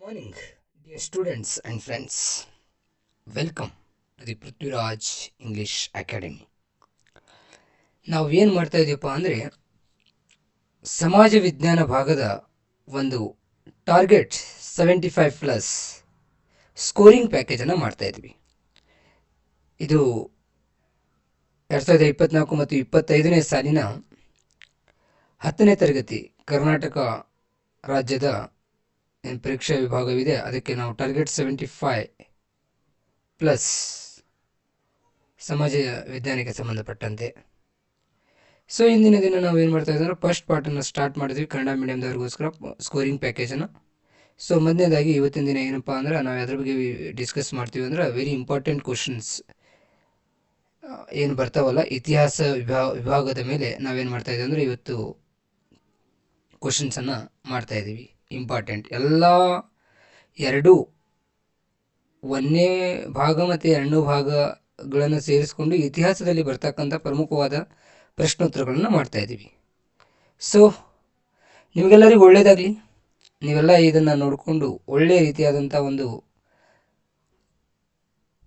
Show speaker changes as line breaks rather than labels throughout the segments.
morning, dear students and friends. Welcome to the Prithviraj English academy ನಾವು ಏನು ಮಾಡ್ತಾ ಇದೀವಪ್ಪ ಅಂದರೆ ಸಮಾಜ ವಿಜ್ಞಾನ ಭಾಗದ ಒಂದು target seventy five plus scoring ಪ್ಯಾಕೇಜನ್ನು ಮಾಡ್ತಾ ಇದ್ವಿ ಇದು ಎರಡು ಸಾವಿರದ ಇಪ್ಪತ್ನಾಲ್ಕು ಮತ್ತು ಇಪ್ಪತ್ತೈದನೇ ಸಾಲಿನ ಹತ್ತನೇ ತರಗತಿ ಕರ್ನಾಟಕ ರಾಜ್ಯದ ಪರೀಕ್ಷಾ ವಿಭಾಗವಿದೆ. ಅದಕ್ಕೆ ನಾವು ಟಾರ್ಗೆಟ್ ಸೆವೆಂಟಿ ಫೈ ಪ್ಲಸ್ ಸಮಾಜ ವಿಜ್ಞಾನಕ್ಕೆ ಸಂಬಂಧಪಟ್ಟಂತೆ. ಸೊ ಇಂದಿನ ದಿನ ನಾವು ಏನು ಮಾಡ್ತಾ ಇದ್ದಾರೆ ಫಸ್ಟ್ ಪಾರ್ಟನ್ನು ಸ್ಟಾರ್ಟ್ ಮಾಡಿದ್ವಿ. ಕನ್ನಡ ಮೀಡಿಯಮ್ದವ್ರಿಗೋಸ್ಕರ ಸ್ಕೋರಿಂಗ್ ಪ್ಯಾಕೇಜನ್ನು ಸೊ ಮೊದಲನೇದಾಗಿ ಇವತ್ತಿನ ದಿನ ಏನಪ್ಪ ಅಂದ್ರೆ ನಾವು ಅದ್ರ ಬಗ್ಗೆ ಡಿಸ್ಕಸ್ ಮಾಡ್ತೀವಿ ಅಂದ್ರೆ ವೆರಿ ಇಂಪಾರ್ಟೆಂಟ್ ಕ್ವಶನ್ಸ್ ಏನು ಬರ್ತಾವಲ್ಲ, ಇತಿಹಾಸ ವಿಭಾ, ವಿಭಾಗದ ಮೇಲೆ ನಾವೇನು ಮಾಡ್ತಾ ಇದ್ದೀವಿ ಅಂದರೆ ಇವತ್ತು ಕ್ವಶನ್ಸನ್ನು ಮಾಡ್ತಾ ಇದ್ದೀವಿ. ಇಂಪಾರ್ಟೆಂಟ್ ಎಲ್ಲ ಎರಡು ಒಂದೇ ಭಾಗ ಮತ್ತು ಎರಡನೇ ಭಾಗಗಳನ್ನು ಸೇರಿಸ್ಕೊಂಡು ಇತಿಹಾಸದಲ್ಲಿ ಬರ್ತಕ್ಕಂಥ ಪ್ರಮುಖವಾದ ಪ್ರಶ್ನೋತ್ತರಗಳನ್ನು ಮಾಡ್ತಾ ಇದ್ದೀವಿ. ಸೊ ನಿಮಗೆಲ್ಲರಿಗೂ ಒಳ್ಳೆಯದಾಗಲಿ ನೀವೆಲ್ಲ ಇದನ್ನು ನೋಡಿಕೊಂಡು ಒಳ್ಳೆಯ ರೀತಿಯಾದಂಥ ಒಂದು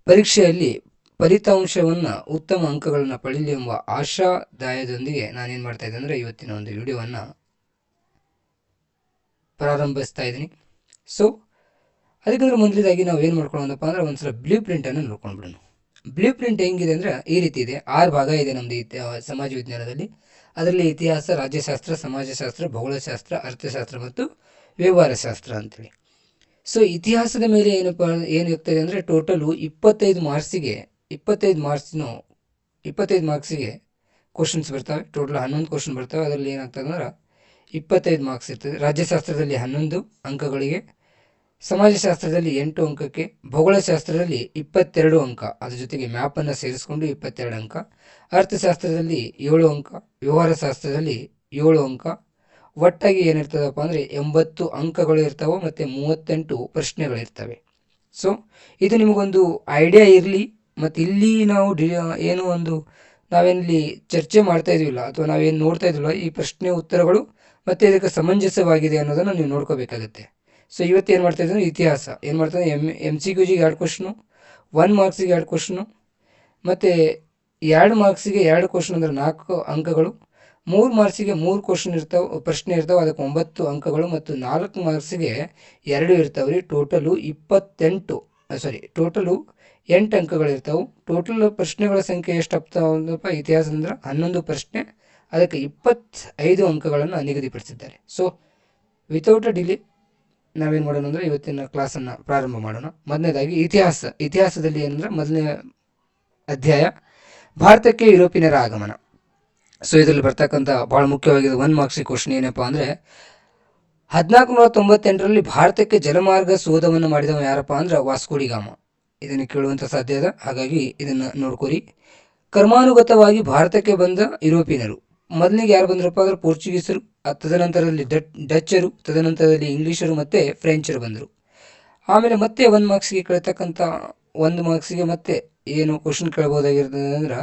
ಪರೀಕ್ಷೆಯಲ್ಲಿ ಫಲಿತಾಂಶವನ್ನು ಉತ್ತಮ ಅಂಕಗಳನ್ನು ಪಡೆಯಲಿ ಎಂಬ ಆಶಾದಾಯದೊಂದಿಗೆ ನಾನೇನು ಮಾಡ್ತಾ ಇದ್ದೆ ಅಂದರೆ ಇವತ್ತಿನ ಒಂದು ವಿಡಿಯೋವನ್ನು ಪ್ರಾರಂಭಿಸ್ತಾ ಇದ್ದೀನಿ. ಸೊ ಅದಕ್ಕಿಂತ ಮೊದಲದಾಗಿ ನಾವು ಏನು ಮಾಡ್ಕೊಳ್ಳೋಣಪ್ಪ ಅಂದ್ರೆ ಒಂದ್ಸಲ ಬ್ಲೂ ಪ್ರಿಂಟನ್ನು ನೋಡ್ಕೊಂಡ್ಬಿಡೋಣ ಬ್ಲೂ ಪ್ರಿಂಟ್ ಹೆಂಗಿದೆ ಅಂದರೆ ಈ ರೀತಿ ಇದೆ. ಆರು ಭಾಗ ಇದೆ ನಮ್ಮದು ಸಮಾಜ ವಿಜ್ಞಾನದಲ್ಲಿ. ಅದರಲ್ಲಿ ಇತಿಹಾಸ, ರಾಜ್ಯಶಾಸ್ತ್ರ, ಸಮಾಜಶಾಸ್ತ್ರ, ಭೌಗೋಳಶಾಸ್ತ್ರ, ಅರ್ಥಶಾಸ್ತ್ರ ಮತ್ತು ವ್ಯವಹಾರಶಾಸ್ತ್ರ ಅಂತೇಳಿ. ಸೊ ಇತಿಹಾಸದ ಮೇಲೆ ಏನಪ್ಪ ಏನಿರ್ತದೆ ಅಂದರೆ ಟೋಟಲು ಇಪ್ಪತ್ತೈದು ಮಾರ್ಕ್ಸಿಗೆ, ಇಪ್ಪತ್ತೈದು ಮಾರ್ಕ್ಸ್ನು ಇಪ್ಪತ್ತೈದು ಮಾರ್ಕ್ಸಿಗೆ ಕ್ವಶನ್ಸ್ ಬರ್ತವೆ. ಟೋಟಲ್ ಹನ್ನೊಂದು ಕ್ವಶನ್ ಬರ್ತವೆ. ಅದರಲ್ಲಿ ಏನಾಗ್ತದೆ ಅಂದ್ರೆ ಇಪ್ಪತ್ತೈದು ಮಾರ್ಕ್ಸ್ ಇರ್ತದೆ ರಾಜ್ಯಶಾಸ್ತ್ರದಲ್ಲಿ ಹನ್ನೊಂದು ಅಂಕಗಳಿಗೆ, ಸಮಾಜಶಾಸ್ತ್ರದಲ್ಲಿ ಎಂಟು ಅಂಕಕ್ಕೆ, ಭೌಗೋಳಶಾಸ್ತ್ರದಲ್ಲಿ ಇಪ್ಪತ್ತೆರಡು ಅಂಕ. ಅದ್ರ ಜೊತೆಗೆ ಮ್ಯಾಪನ್ನು ಸೇರಿಸಿಕೊಂಡು ಇಪ್ಪತ್ತೆರಡು ಅಂಕ. ಅರ್ಥಶಾಸ್ತ್ರದಲ್ಲಿ ಏಳು ಅಂಕ. ವ್ಯವಹಾರಶಾಸ್ತ್ರದಲ್ಲಿ ಏಳು ಅಂಕ. ಒಟ್ಟಾಗಿ ಏನಿರ್ತದಪ್ಪ ಅಂದರೆ ಎಂಬತ್ತು ಅಂಕಗಳು ಇರ್ತಾವೆ ಮತ್ತು ಮೂವತ್ತೆಂಟು ಪ್ರಶ್ನೆಗಳಿರ್ತವೆ ಸೊ ಇದು ನಿಮಗೊಂದು ಐಡಿಯಾ ಇರಲಿ. ಮತ್ತು ಇಲ್ಲಿ ನಾವು ಡಿ, ಏನು ಒಂದು ನಾವೇನಲ್ಲಿ ಚರ್ಚೆ ಮಾಡ್ತಾ ಇದೀವಿಲ್ಲ ಅಥವಾ ನಾವೇನು ನೋಡ್ತಾ ಇದೀವಲ್ಲ ಈ ಪ್ರಶ್ನೆ ಉತ್ತರಗಳು ಮತ್ತು ಇದಕ್ಕೆ ಸಮಂಜಸವಾಗಿದೆ ಅನ್ನೋದನ್ನು ನೀವು ನೋಡ್ಕೋಬೇಕಾಗುತ್ತೆ. ಸೊ ಇವತ್ತು ಏನು ಮಾಡ್ತಾ ಇದ್ದೀವಿ ಇತಿಹಾಸ. ಏನು ಮಾಡ್ತಾರೆ ಎಂ ಎಂ ಸಿ ಕ್ಯೂ ಜಿಗೆ ಎರಡು ಕ್ವಶ್ನು ಒನ್ ಮಾರ್ಕ್ಸಿಗೆ ಎರಡು ಕ್ವಶ್ನು ಮತ್ತು ಎರಡು ಮಾರ್ಕ್ಸಿಗೆ ಎರಡು ಕ್ವಶನ್ ಅಂದರೆ ನಾಲ್ಕು ಅಂಕಗಳು, ಮೂರು ಮಾರ್ಕ್ಸಿಗೆ ಮೂರು ಕ್ವಶನ್ ಇರ್ತಾವೆ, ಪ್ರಶ್ನೆ ಇರ್ತಾವೆ, ಅದಕ್ಕೆ ಒಂಬತ್ತು ಅಂಕಗಳು ಮತ್ತು ನಾಲ್ಕು ಮಾರ್ಕ್ಸಿಗೆ ಎರಡು ಇರ್ತಾವೆ ರೀ. ಟೋಟಲು ಇಪ್ಪತ್ತೆಂಟು ಸಾರಿ ಟೋಟಲು ಎಂಟು ಅಂಕಗಳು ಇರ್ತಾವೆ. ಟೋಟಲ್ ಪ್ರಶ್ನೆಗಳ ಸಂಖ್ಯೆ ಎಷ್ಟು ಆಗ್ತಾವಪ್ಪ ಇತಿಹಾಸ ಅಂದ್ರೆ ಹನ್ನೊಂದು ಪ್ರಶ್ನೆ ಅದಕ್ಕೆ ಇಪ್ಪತ್ತೈದು ಅಂಕಗಳನ್ನು ನಿಗದಿಪಡಿಸಿದ್ದಾರೆ. ಸೊ ವಿತೌಟ್ ಅ ಡಿಲೇ ನಾವೇನು ಮಾಡೋಣ ಅಂದರೆ ಇವತ್ತಿನ ಕ್ಲಾಸನ್ನು ಪ್ರಾರಂಭ ಮಾಡೋಣ. ಮೊದಲನೇದಾಗಿ ಇತಿಹಾಸ. ಇತಿಹಾಸದಲ್ಲಿ ಏನಂದರೆ ಮೊದಲನೇ ಅಧ್ಯಾಯ, ಭಾರತಕ್ಕೆ ಯುರೋಪಿಯನರ ಆಗಮನ. ಸೊ ಇದರಲ್ಲಿ ಬರ್ತಕ್ಕಂಥ ಭಾಳ ಮುಖ್ಯವಾಗಿದೆ ಒನ್ ಮಾರ್ಕ್ಸಿ ಕ್ವಶನ್ ಏನಪ್ಪ ಅಂದರೆ, ಹದಿನಾಲ್ಕು ನೂರ ತೊಂಬತ್ತೆಂಟರಲ್ಲಿ ಭಾರತಕ್ಕೆ ಜಲಮಾರ್ಗ ಶೋಧವನ್ನು ಮಾಡಿದವ ಯಾರಪ್ಪ ಅಂದ್ರೆ ವಾಸ್ಕೋಡಿಗಾಮ ಇದನ್ನು ಕೇಳುವಂಥ ಸಾಧ್ಯ ಇದೆ ಹಾಗಾಗಿ ಇದನ್ನು ನೋಡ್ಕೋರಿ. ಕರ್ಮಾನುಗತವಾಗಿ ಭಾರತಕ್ಕೆ ಬಂದ ಯುರೋಪಿಯನರು ಮೊದಲಿಗೆ ಯಾರು ಬಂದ್ರಪ್ಪ ಅಂದ್ರೆ ಪೋರ್ಚುಗೀಸರು ತದನಂತರದಲ್ಲಿ ಡಚ್ ಡಚ್ಚರು, ತದನಂತರದಲ್ಲಿ ಇಂಗ್ಲೀಷರು ಮತ್ತು ಫ್ರೆಂಚರು ಬಂದರು. ಆಮೇಲೆ ಮತ್ತೆ ಒಂದು ಮಾರ್ಕ್ಸ್ಗೆ ಕೇಳ್ತಕ್ಕಂಥ, ಒಂದು ಮಾರ್ಕ್ಸಿಗೆ ಮತ್ತೆ ಏನು ಕ್ವಶನ್ ಕೇಳ್ಬೋದಾಗಿರ್ತದೆ ಅಂದ್ರೆ,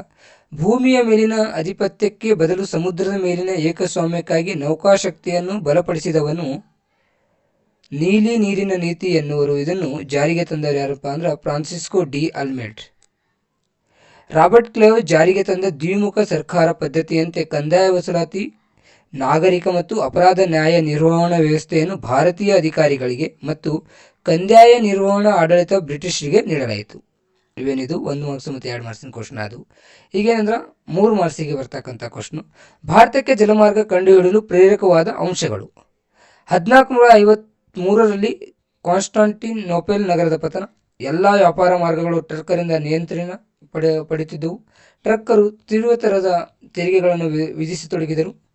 ಭೂಮಿಯ ಮೇಲಿನ ಅಧಿಪತ್ಯಕ್ಕೆ ಬದಲು ಸಮುದ್ರದ ಮೇಲಿನ ಏಕಸ್ವಾಮ್ಯಕ್ಕಾಗಿ ನೌಕಾಶಕ್ತಿಯನ್ನು ಬಲಪಡಿಸಿದವನು ನೀಲಿ ನೀರಿನ ನೀತಿ ಎನ್ನುವರು. ಇದನ್ನು ಜಾರಿಗೆ ತಂದವರು ಯಾರಪ್ಪ ಅಂದ್ರೆ Francisco de Almeida Robert Clive ಜಾರಿಗೆ ತಂದ ದ್ವಿಮುಖ ಸರ್ಕಾರ ಪದ್ಧತಿಯಂತೆ ಕಂದಾಯ ವಸೂಲಾತಿ, ನಾಗರಿಕ ಮತ್ತು ಅಪರಾಧ ನ್ಯಾಯ ನಿರ್ವಹಣಾ ವ್ಯವಸ್ಥೆಯನ್ನು ಭಾರತೀಯ ಅಧಿಕಾರಿಗಳಿಗೆ ಮತ್ತು ಕಂದಾಯ ನಿರ್ವಹಣಾ ಆಡಳಿತ ಬ್ರಿಟಿಷರಿಗೆ ನೀಡಲಾಯಿತು. ಇವೇನಿದು? ಒಂದು ಮಾರ್ಕ್ಸ್ ಮತ್ತು ಎರಡು ಮಾರ್ಕ್ಸಿನ ಕ್ವಶನ್ ಅದು. ಈಗೇನಂದ್ರೆ? ಮೂರು ಮಾರ್ಕ್ಸಿಗೆ ಬರ್ತಕ್ಕಂಥ ಕ್ವಶನು ಭಾರತಕ್ಕೆ ಜಲಮಾರ್ಗ ಕಂಡುಹಿಡಿಯಲು ಪ್ರೇರಕವಾದ ಅಂಶಗಳು. ಹದಿನಾಲ್ಕು ನೂರ ಐವತ್ಮೂರರಲ್ಲಿ ಕಾನ್ಸ್ಟಾಂಟಿನ್ ನೋಪೆಲ್ ನಗರದ ಪತನ. ಎಲ್ಲ ವ್ಯಾಪಾರ ಮಾರ್ಗಗಳು ಟರ್ಕರಿಂದ ನಿಯಂತ್ರಣ ಪಡೆ ಪಡೆಯುತ್ತಿದ್ದವು. ಟ್ರಕ್ಕರು ತೀವ್ರತರದ ತೆರಿಗೆಗಳನ್ನು ವಿಧಿಸತೊಡಗಿದರು.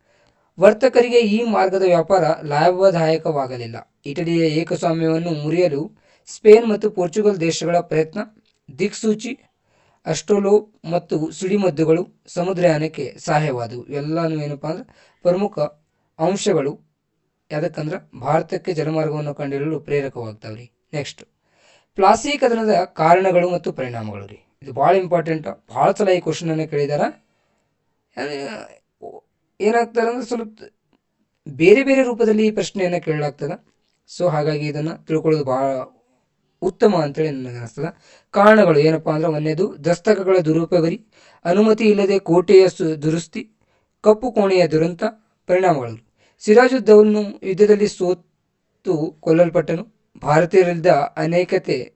ವರ್ತಕರಿಗೆ ಈ ಮಾರ್ಗದ ವ್ಯಾಪಾರ ಲಾಭದಾಯಕವಾಗಲಿಲ್ಲ. ಇಟಲಿಯ ಏಕಸ್ವಾಮ್ಯವನ್ನು ಮುರಿಯಲು ಸ್ಪೇನ್ ಮತ್ತು ಪೋರ್ಚುಗಲ್ ದೇಶಗಳ ಪ್ರಯತ್ನ, ದಿಕ್ಸೂಚಿ ಅಸ್ಟೋಲೋ ಮತ್ತು ಸಿಡಿಮದ್ದುಗಳು ಸಮುದ್ರಯಾನಕ್ಕೆ ಸಹಾಯವಾದವು. ಎಲ್ಲನೂ ಏನಪ್ಪ ಅಂದ್ರೆ ಪ್ರಮುಖ ಅಂಶಗಳು. ಯಾವುದಕ್ಕಂದ್ರೆ ಭಾರತಕ್ಕೆ ಜಲಮಾರ್ಗವನ್ನು ಕಂಡಿಡಲು ಪ್ರೇರಕವಾಗ್ತಾವ್ರಿ. ನೆಕ್ಸ್ಟ್. ಪ್ಲಾಸಿ ಕದನದ ಕಾರಣಗಳು ಮತ್ತು ಪರಿಣಾಮಗಳು ರೀ. ಇದು ಭಾಳ ಇಂಪಾರ್ಟೆಂಟ್ ಭಾಳ ಸಲ ಈ ಕ್ವಶನನ್ನು ಕೇಳಿದಾರೆ. ಏನಾಗ್ತಾರೆ ಅಂದ್ರೆ ಸ್ವಲ್ಪ ಬೇರೆ ಬೇರೆ ರೂಪದಲ್ಲಿ ಈ ಪ್ರಶ್ನೆಯನ್ನು ಕೇಳಲಾಗ್ತದೆ. ಸೊ ಹಾಗಾಗಿ ಇದನ್ನು ತಿಳ್ಕೊಳ್ಳೋದು ಭಾಳ ಉತ್ತಮ ಅಂತೇಳಿ ನನಗೆ ಅನಿಸ್ತದೆ. ಕಾರಣಗಳು ಏನಪ್ಪ ಅಂದ್ರೆ ಒಂದೇದು, ದಸ್ತಕಗಳ ದುರುಪಯೋಗರಿ, ಅನುಮತಿ ಇಲ್ಲದೆ ಕೋಟೆಯ ಸು, ದುರಸ್ತಿ, ಕಪ್ಪು ಕೋಣೆಯ ದುರಂತ, ಪರಿಣಾಮಗಳು. ಸಿರಾಜುದ್ದವನ್ನು ಯುದ್ಧದಲ್ಲಿ ಸೋತು ಕೊಲ್ಲಲ್ಪಟ್ಟನು. ಭಾರತೀಯರಿದ್ದ ಅನೇಕತೆ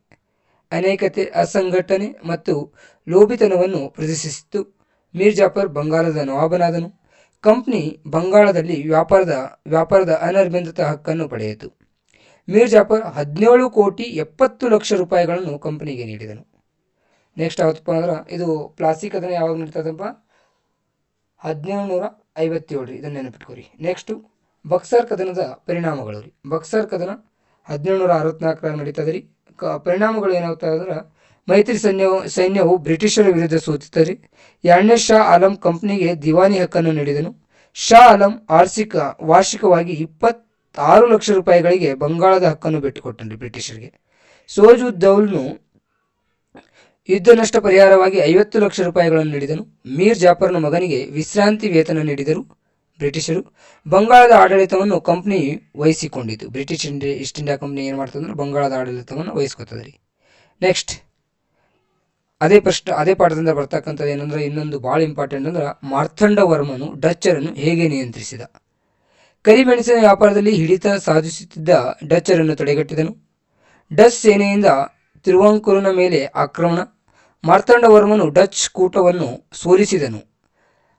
ಅನೇಕತೆ ಅಸಂಘಟನೆ ಮತ್ತು ಲೋಭಿತನವನ್ನು ಪ್ರದರ್ಶಿಸಿತ್ತು. ಮೀರ್ ಜಾಫರ್ ಬಂಗಾಳದ ನವಾಬನಾದನು. ಕಂಪ್ನಿ ಬಂಗಾಳದಲ್ಲಿ ವ್ಯಾಪಾರದ ವ್ಯಾಪಾರದ ಅನಿರ್ಬಂಧಿತ ಹಕ್ಕನ್ನು ಪಡೆಯಿತು. ಮೀರ್ ಜಾಫರ್ ಹದಿನೇಳು ಕೋಟಿ ಎಪ್ಪತ್ತು ಲಕ್ಷ ರೂಪಾಯಿಗಳನ್ನು ಕಂಪನಿಗೆ ನೀಡಿದನು. ನೆಕ್ಸ್ಟ್ ಯಾವತ್ತಪ್ಪ ಅಂದ್ರೆ ಇದು ಪ್ಲಾಸ್ಟಿಕ್ ಅದನ್ನು ಯಾವಾಗ ನೀಡ್ತದಪ್ಪ ಹದಿನೇಳು ನೂರ ಐವತ್ತೇಳು ರೀ ಇದನ್ನು ನೆನಪಿಟ್ಕೋರಿ. ನೆಕ್ಸ್ಟು ಬಕ್ಸರ್ ಕದನದ ಪರಿಣಾಮಗಳು ರೀ. ಬಕ್ಸರ್ ಕದನ ಹದಿನೇಳು ನೂರ ಅರವತ್ನಾಲ್ಕರಾಗ ನಡೀತದೆ ರೀ ಕ ಪರಿಣಾಮಗಳು ಏನಾಗ್ತಾ ಅಂದ್ರೆ ಮೈತ್ರಿ ಸೈನ್ಯವು ಸೈನ್ಯವು ಬ್ರಿಟಿಷರ ವಿರುದ್ಧ ಸೋತಿತ್ತು ರೀ ಎರಡನೇ ಶಾ ಆಲಂ ಕಂಪ್ನಿಗೆ ದಿವಾನಿ ಹಕ್ಕನ್ನು ನೀಡಿದನು. ಶಾ ಆಲಂ ಆರ್ಷಿಕ ವಾರ್ಷಿಕವಾಗಿ ಇಪ್ಪತ್ತಾರು ಲಕ್ಷ ರೂಪಾಯಿಗಳಿಗೆ ಬಂಗಾಳದ ಹಕ್ಕನ್ನು ಬಿಟ್ಟುಕೊಟ್ಟನು ರೀ ಬ್ರಿಟಿಷರಿಗೆ ಸೋಜುದ್ದೌಲ್ನು ಯುದ್ಧ ನಷ್ಟ ಪರಿಹಾರವಾಗಿ ಐವತ್ತು ಲಕ್ಷ ರೂಪಾಯಿಗಳನ್ನು ನೀಡಿದನು. ಮೀರ್ ಜಾಫರ್ನ ಮಗನಿಗೆ ವಿಶ್ರಾಂತಿ ವೇತನ ನೀಡಿದರು. ಬ್ರಿಟಿಷರು ಬಂಗಾಳದ ಆಡಳಿತವನ್ನು company ವಹಿಸಿಕೊಂಡಿತು. British India East India company ಏನು ಮಾಡ್ತಂದ್ರೆ ಬಂಗಾಳದ ಆಡಳಿತವನ್ನು ವಹಿಸ್ಕೊತದೆ ರೀ. ನೆಕ್ಸ್ಟ್ ಅದೇ ಪ್ರಶ್ನೆ, ಅದೇ ಪಾಠದಿಂದ ಬರ್ತಕ್ಕಂಥದ್ದು ಏನಂದ್ರೆ ಇನ್ನೊಂದು ಭಾಳ ಇಂಪಾರ್ಟೆಂಟ್ ಅಂದ್ರೆ ಮಾರ್ಥಂಡ ವರ್ಮನು ಡಚ್ಚರನ್ನು ಹೇಗೆ ನಿಯಂತ್ರಿಸಿದ? ಕರಿಮೆಣಸಿನ ವ್ಯಾಪಾರದಲ್ಲಿ ಹಿಡಿತ ಸಾಧಿಸುತ್ತಿದ್ದ ಡಚ್ಚರನ್ನು ತಡೆಗಟ್ಟಿದನು. ಡಚ್ ಸೇನೆಯಿಂದ ತಿರುವಂಕೂರಿನ ಮೇಲೆ ಆಕ್ರಮಣ, ಮಾರ್ತಾಂಡವರ್ಮನು ಡಚ್ ಕೂಟವನ್ನು ಸೋಲಿಸಿದನು.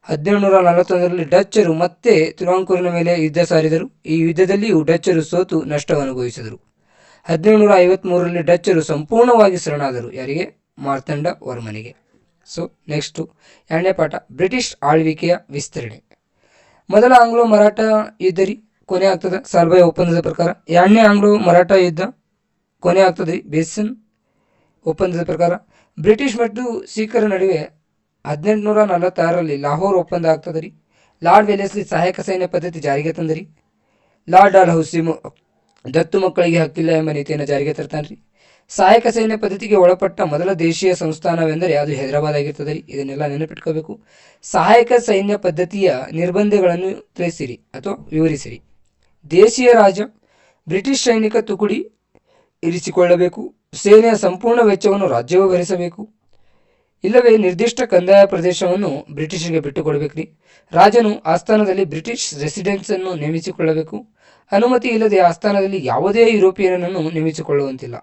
ಹದಿನೇಳು ನಲವತ್ತೊಂದರಲ್ಲಿ ಡಚ್ಚರು ಮತ್ತೆ ತಿರುವಾಂಕೂರಿನ ಮೇಲೆ ಯುದ್ಧ ಸಾರಿದರು. ಈ ಯುದ್ಧದಲ್ಲಿಯೂ ಡಚ್ಚರು ಸೋತು ನಷ್ಟವನ್ನು ಅನುಭವಿಸಿದರು ಹದಿನೇಳು ನೂರ ಐವತ್ತ್ಮೂರರಲ್ಲಿ ಡಚ್ಚರು ಸಂಪೂರ್ಣವಾಗಿ ಶರಣಾದರು. ಯಾರಿಗೆ? ಮಾರ್ತಂಡ ವರ್ಮನಿಗೆ. ಸೊ ನೆಕ್ಸ್ಟು ಎರಡನೇ ಪಾಠ. ಬ್ರಿಟಿಷ್ ಆಳ್ವಿಕೆಯ ವಿಸ್ತರಣೆ. ಮೊದಲ ಆಂಗ್ಲೋ ಮರಾಠ ಯುದ್ಧರಿ ಕೊನೆ ಆಗ್ತದೆ? ಸಾಲ್ಬಾಯ್ ಒಪ್ಪಂದದ ಪ್ರಕಾರ. ಎರಡನೇ ಆಂಗ್ಲೋ ಮರಾಠ ಯುದ್ಧ, ಕೊನೆ ಆಗ್ತದೆ ಬೇಸನ್ ಒಪ್ಪಂದದ ಪ್ರಕಾರ. ಬ್ರಿಟಿಷ್ ಮತ್ತು ಸಿಖ್ಖರ ನಡುವೆ ಹದಿನೆಂಟುನೂರ ನಲವತ್ತಾರರಲ್ಲಿ ಲಾಹೋರ್ ಒಪ್ಪಂದ ಆಗ್ತದೆ ರೀ ಲಾರ್ಡ್ ವೆಲೆಸ್ಲಿ ಸಹಾಯಕ ಸೈನ್ಯ ಪದ್ಧತಿ ಜಾರಿಗೆ ತಂದರಿ. ಲಾರ್ಡ್ ಡಾಲ್ ಹೌಸಿ ಮು- ದತ್ತು ಮಕ್ಕಳಿಗೆ ಹಕ್ಕಿಲ್ಲ ಎಂಬ ನೀತಿಯನ್ನು ಜಾರಿಗೆ ತರ್ತಾನೆ ರೀ ಸಹಾಯಕ ಸೈನ್ಯ ಪದ್ಧತಿಗೆ ಒಳಪಟ್ಟ ಮೊದಲ ದೇಶೀಯ ಸಂಸ್ಥಾನವೆಂದರೆ ಅದು ಹೈದರಾಬಾದ್ ಆಗಿರ್ತದೆ ರೀ ಇದನ್ನೆಲ್ಲ ನೆನಪಿಟ್ಕೋಬೇಕು. ಸಹಾಯಕ ಸೈನ್ಯ ಪದ್ಧತಿಯ ನಿರ್ಬಂಧಗಳನ್ನು ತಿಳಿಸಿರಿ ಅಥವಾ ವಿವರಿಸಿರಿ. ದೇಶೀಯ ರಾಜ ಬ್ರಿಟಿಷ್ ಸೈನಿಕ ತುಕುಡಿ ಇರಿಸಿಕೊಳ್ಳಬೇಕು. ಸೇನೆಯ ಸಂಪೂರ್ಣ ವೆಚ್ಚವನ್ನು ರಾಜ್ಯವೂ ಭರಿಸಬೇಕು ಇಲ್ಲವೇ ನಿರ್ದಿಷ್ಟ ಕಂದಾಯ ಪ್ರದೇಶವನ್ನು ಬ್ರಿಟಿಷರಿಗೆ ಬಿಟ್ಟುಕೊಡಬೇಕ್ರಿ. ರಾಜನು ಆಸ್ಥಾನದಲ್ಲಿ ಬ್ರಿಟಿಷ್ ರೆಸಿಡೆನ್ಸನ್ನು ನೇಮಿಸಿಕೊಳ್ಳಬೇಕು. ಅನುಮತಿ ಇಲ್ಲದೆ ಆಸ್ಥಾನದಲ್ಲಿ ಯಾವುದೇ ಯುರೋಪಿಯನನ್ನು ನೇಮಿಸಿಕೊಳ್ಳುವಂತಿಲ್ಲ.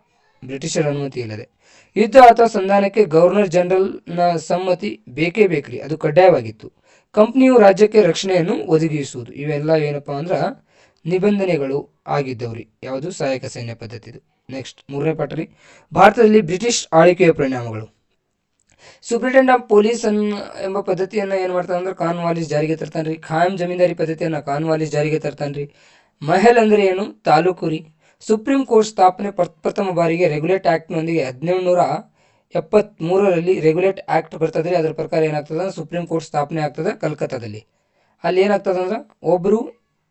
ಬ್ರಿಟಿಷರ ಅನುಮತಿ ಇಲ್ಲದೆ. ಯುದ್ಧ ಅಥವಾ ಸಂಧಾನಕ್ಕೆ ಗವರ್ನರ್ ಜನರಲ್ನ ಸಮ್ಮತಿ ಬೇಕೇ ಬೇಕ್ರಿ. ಅದು ಕಡ್ಡಾಯವಾಗಿತ್ತು. ಕಂಪ್ನಿಯು ರಾಜ್ಯಕ್ಕೆ ರಕ್ಷಣೆಯನ್ನು ಒದಗಿಸುವುದು. ಇವೆಲ್ಲ ಏನಪ್ಪಾ ಅಂದ್ರೆ ನಿಬಂಧನೆಗಳು ಆಗಿದ್ದವ್ರಿ. ಯಾವುದು ಸಹಾಯಕ ಸೈನ್ಯ ಪದ್ಧತಿದು ನೆಕ್ಸ್ಟ್ ಮೂರನೇ ಪಾಠ ರೀ. ಭಾರತದಲ್ಲಿ ಬ್ರಿಟಿಷ್ ಆಳ್ವಿಕೆಯ ಪರಿಣಾಮಗಳು. ಸೂಪ್ರಿಟೆಂಡ್ ಆಫ್ ಪೊಲೀಸ್ ಎಂಬ ಪದ್ಧತಿಯನ್ನು ಏನು ಮಾಡ್ತಾನೆ ಅಂದ್ರೆ ಕಾನ್ವಾಲಿಸ್ ಜಾರಿಗೆ ತರ್ತಾನೆ ಖಾಯಂ ಜಮೀನ್ದಾರಿ ಪದ್ಧತಿಯನ್ನು ಕಾನ್ವಾಲಿಸ್ ಜಾರಿಗೆ ತರ್ತಾನೆ ಮಹಲ್ ಅಂದ್ರೆ ಏನು? ತಾಲೂಕು ಸುಪ್ರೀಂ ಕೋರ್ಟ್ ಸ್ಥಾಪನೆ ಪ್ರಥಮ ಬಾರಿಗೆ ರೆಗ್ಯುಲೇಟ್ ಆ್ಯಕ್ಟ್ನೊಂದಿಗೆ ಹದಿನೇಳು ನೂರ ಎಪ್ಪತ್ತ್ಮೂರರಲ್ಲಿ ರೆಗ್ಯುಲೇಟ್ ಆ್ಯಕ್ಟ್ ಬರ್ತದೆ ರೀ ಅದರ ಪ್ರಕಾರ ಏನಾಗ್ತದೆ? ಸುಪ್ರೀಂ ಕೋರ್ಟ್ ಸ್ಥಾಪನೆ ಆಗ್ತದೆ ಕಲ್ಕತ್ತಾದಲ್ಲಿ. ಅಲ್ಲಿ ಏನಾಗ್ತದೆ ಅಂದ್ರೆ ಒಬ್ಬರು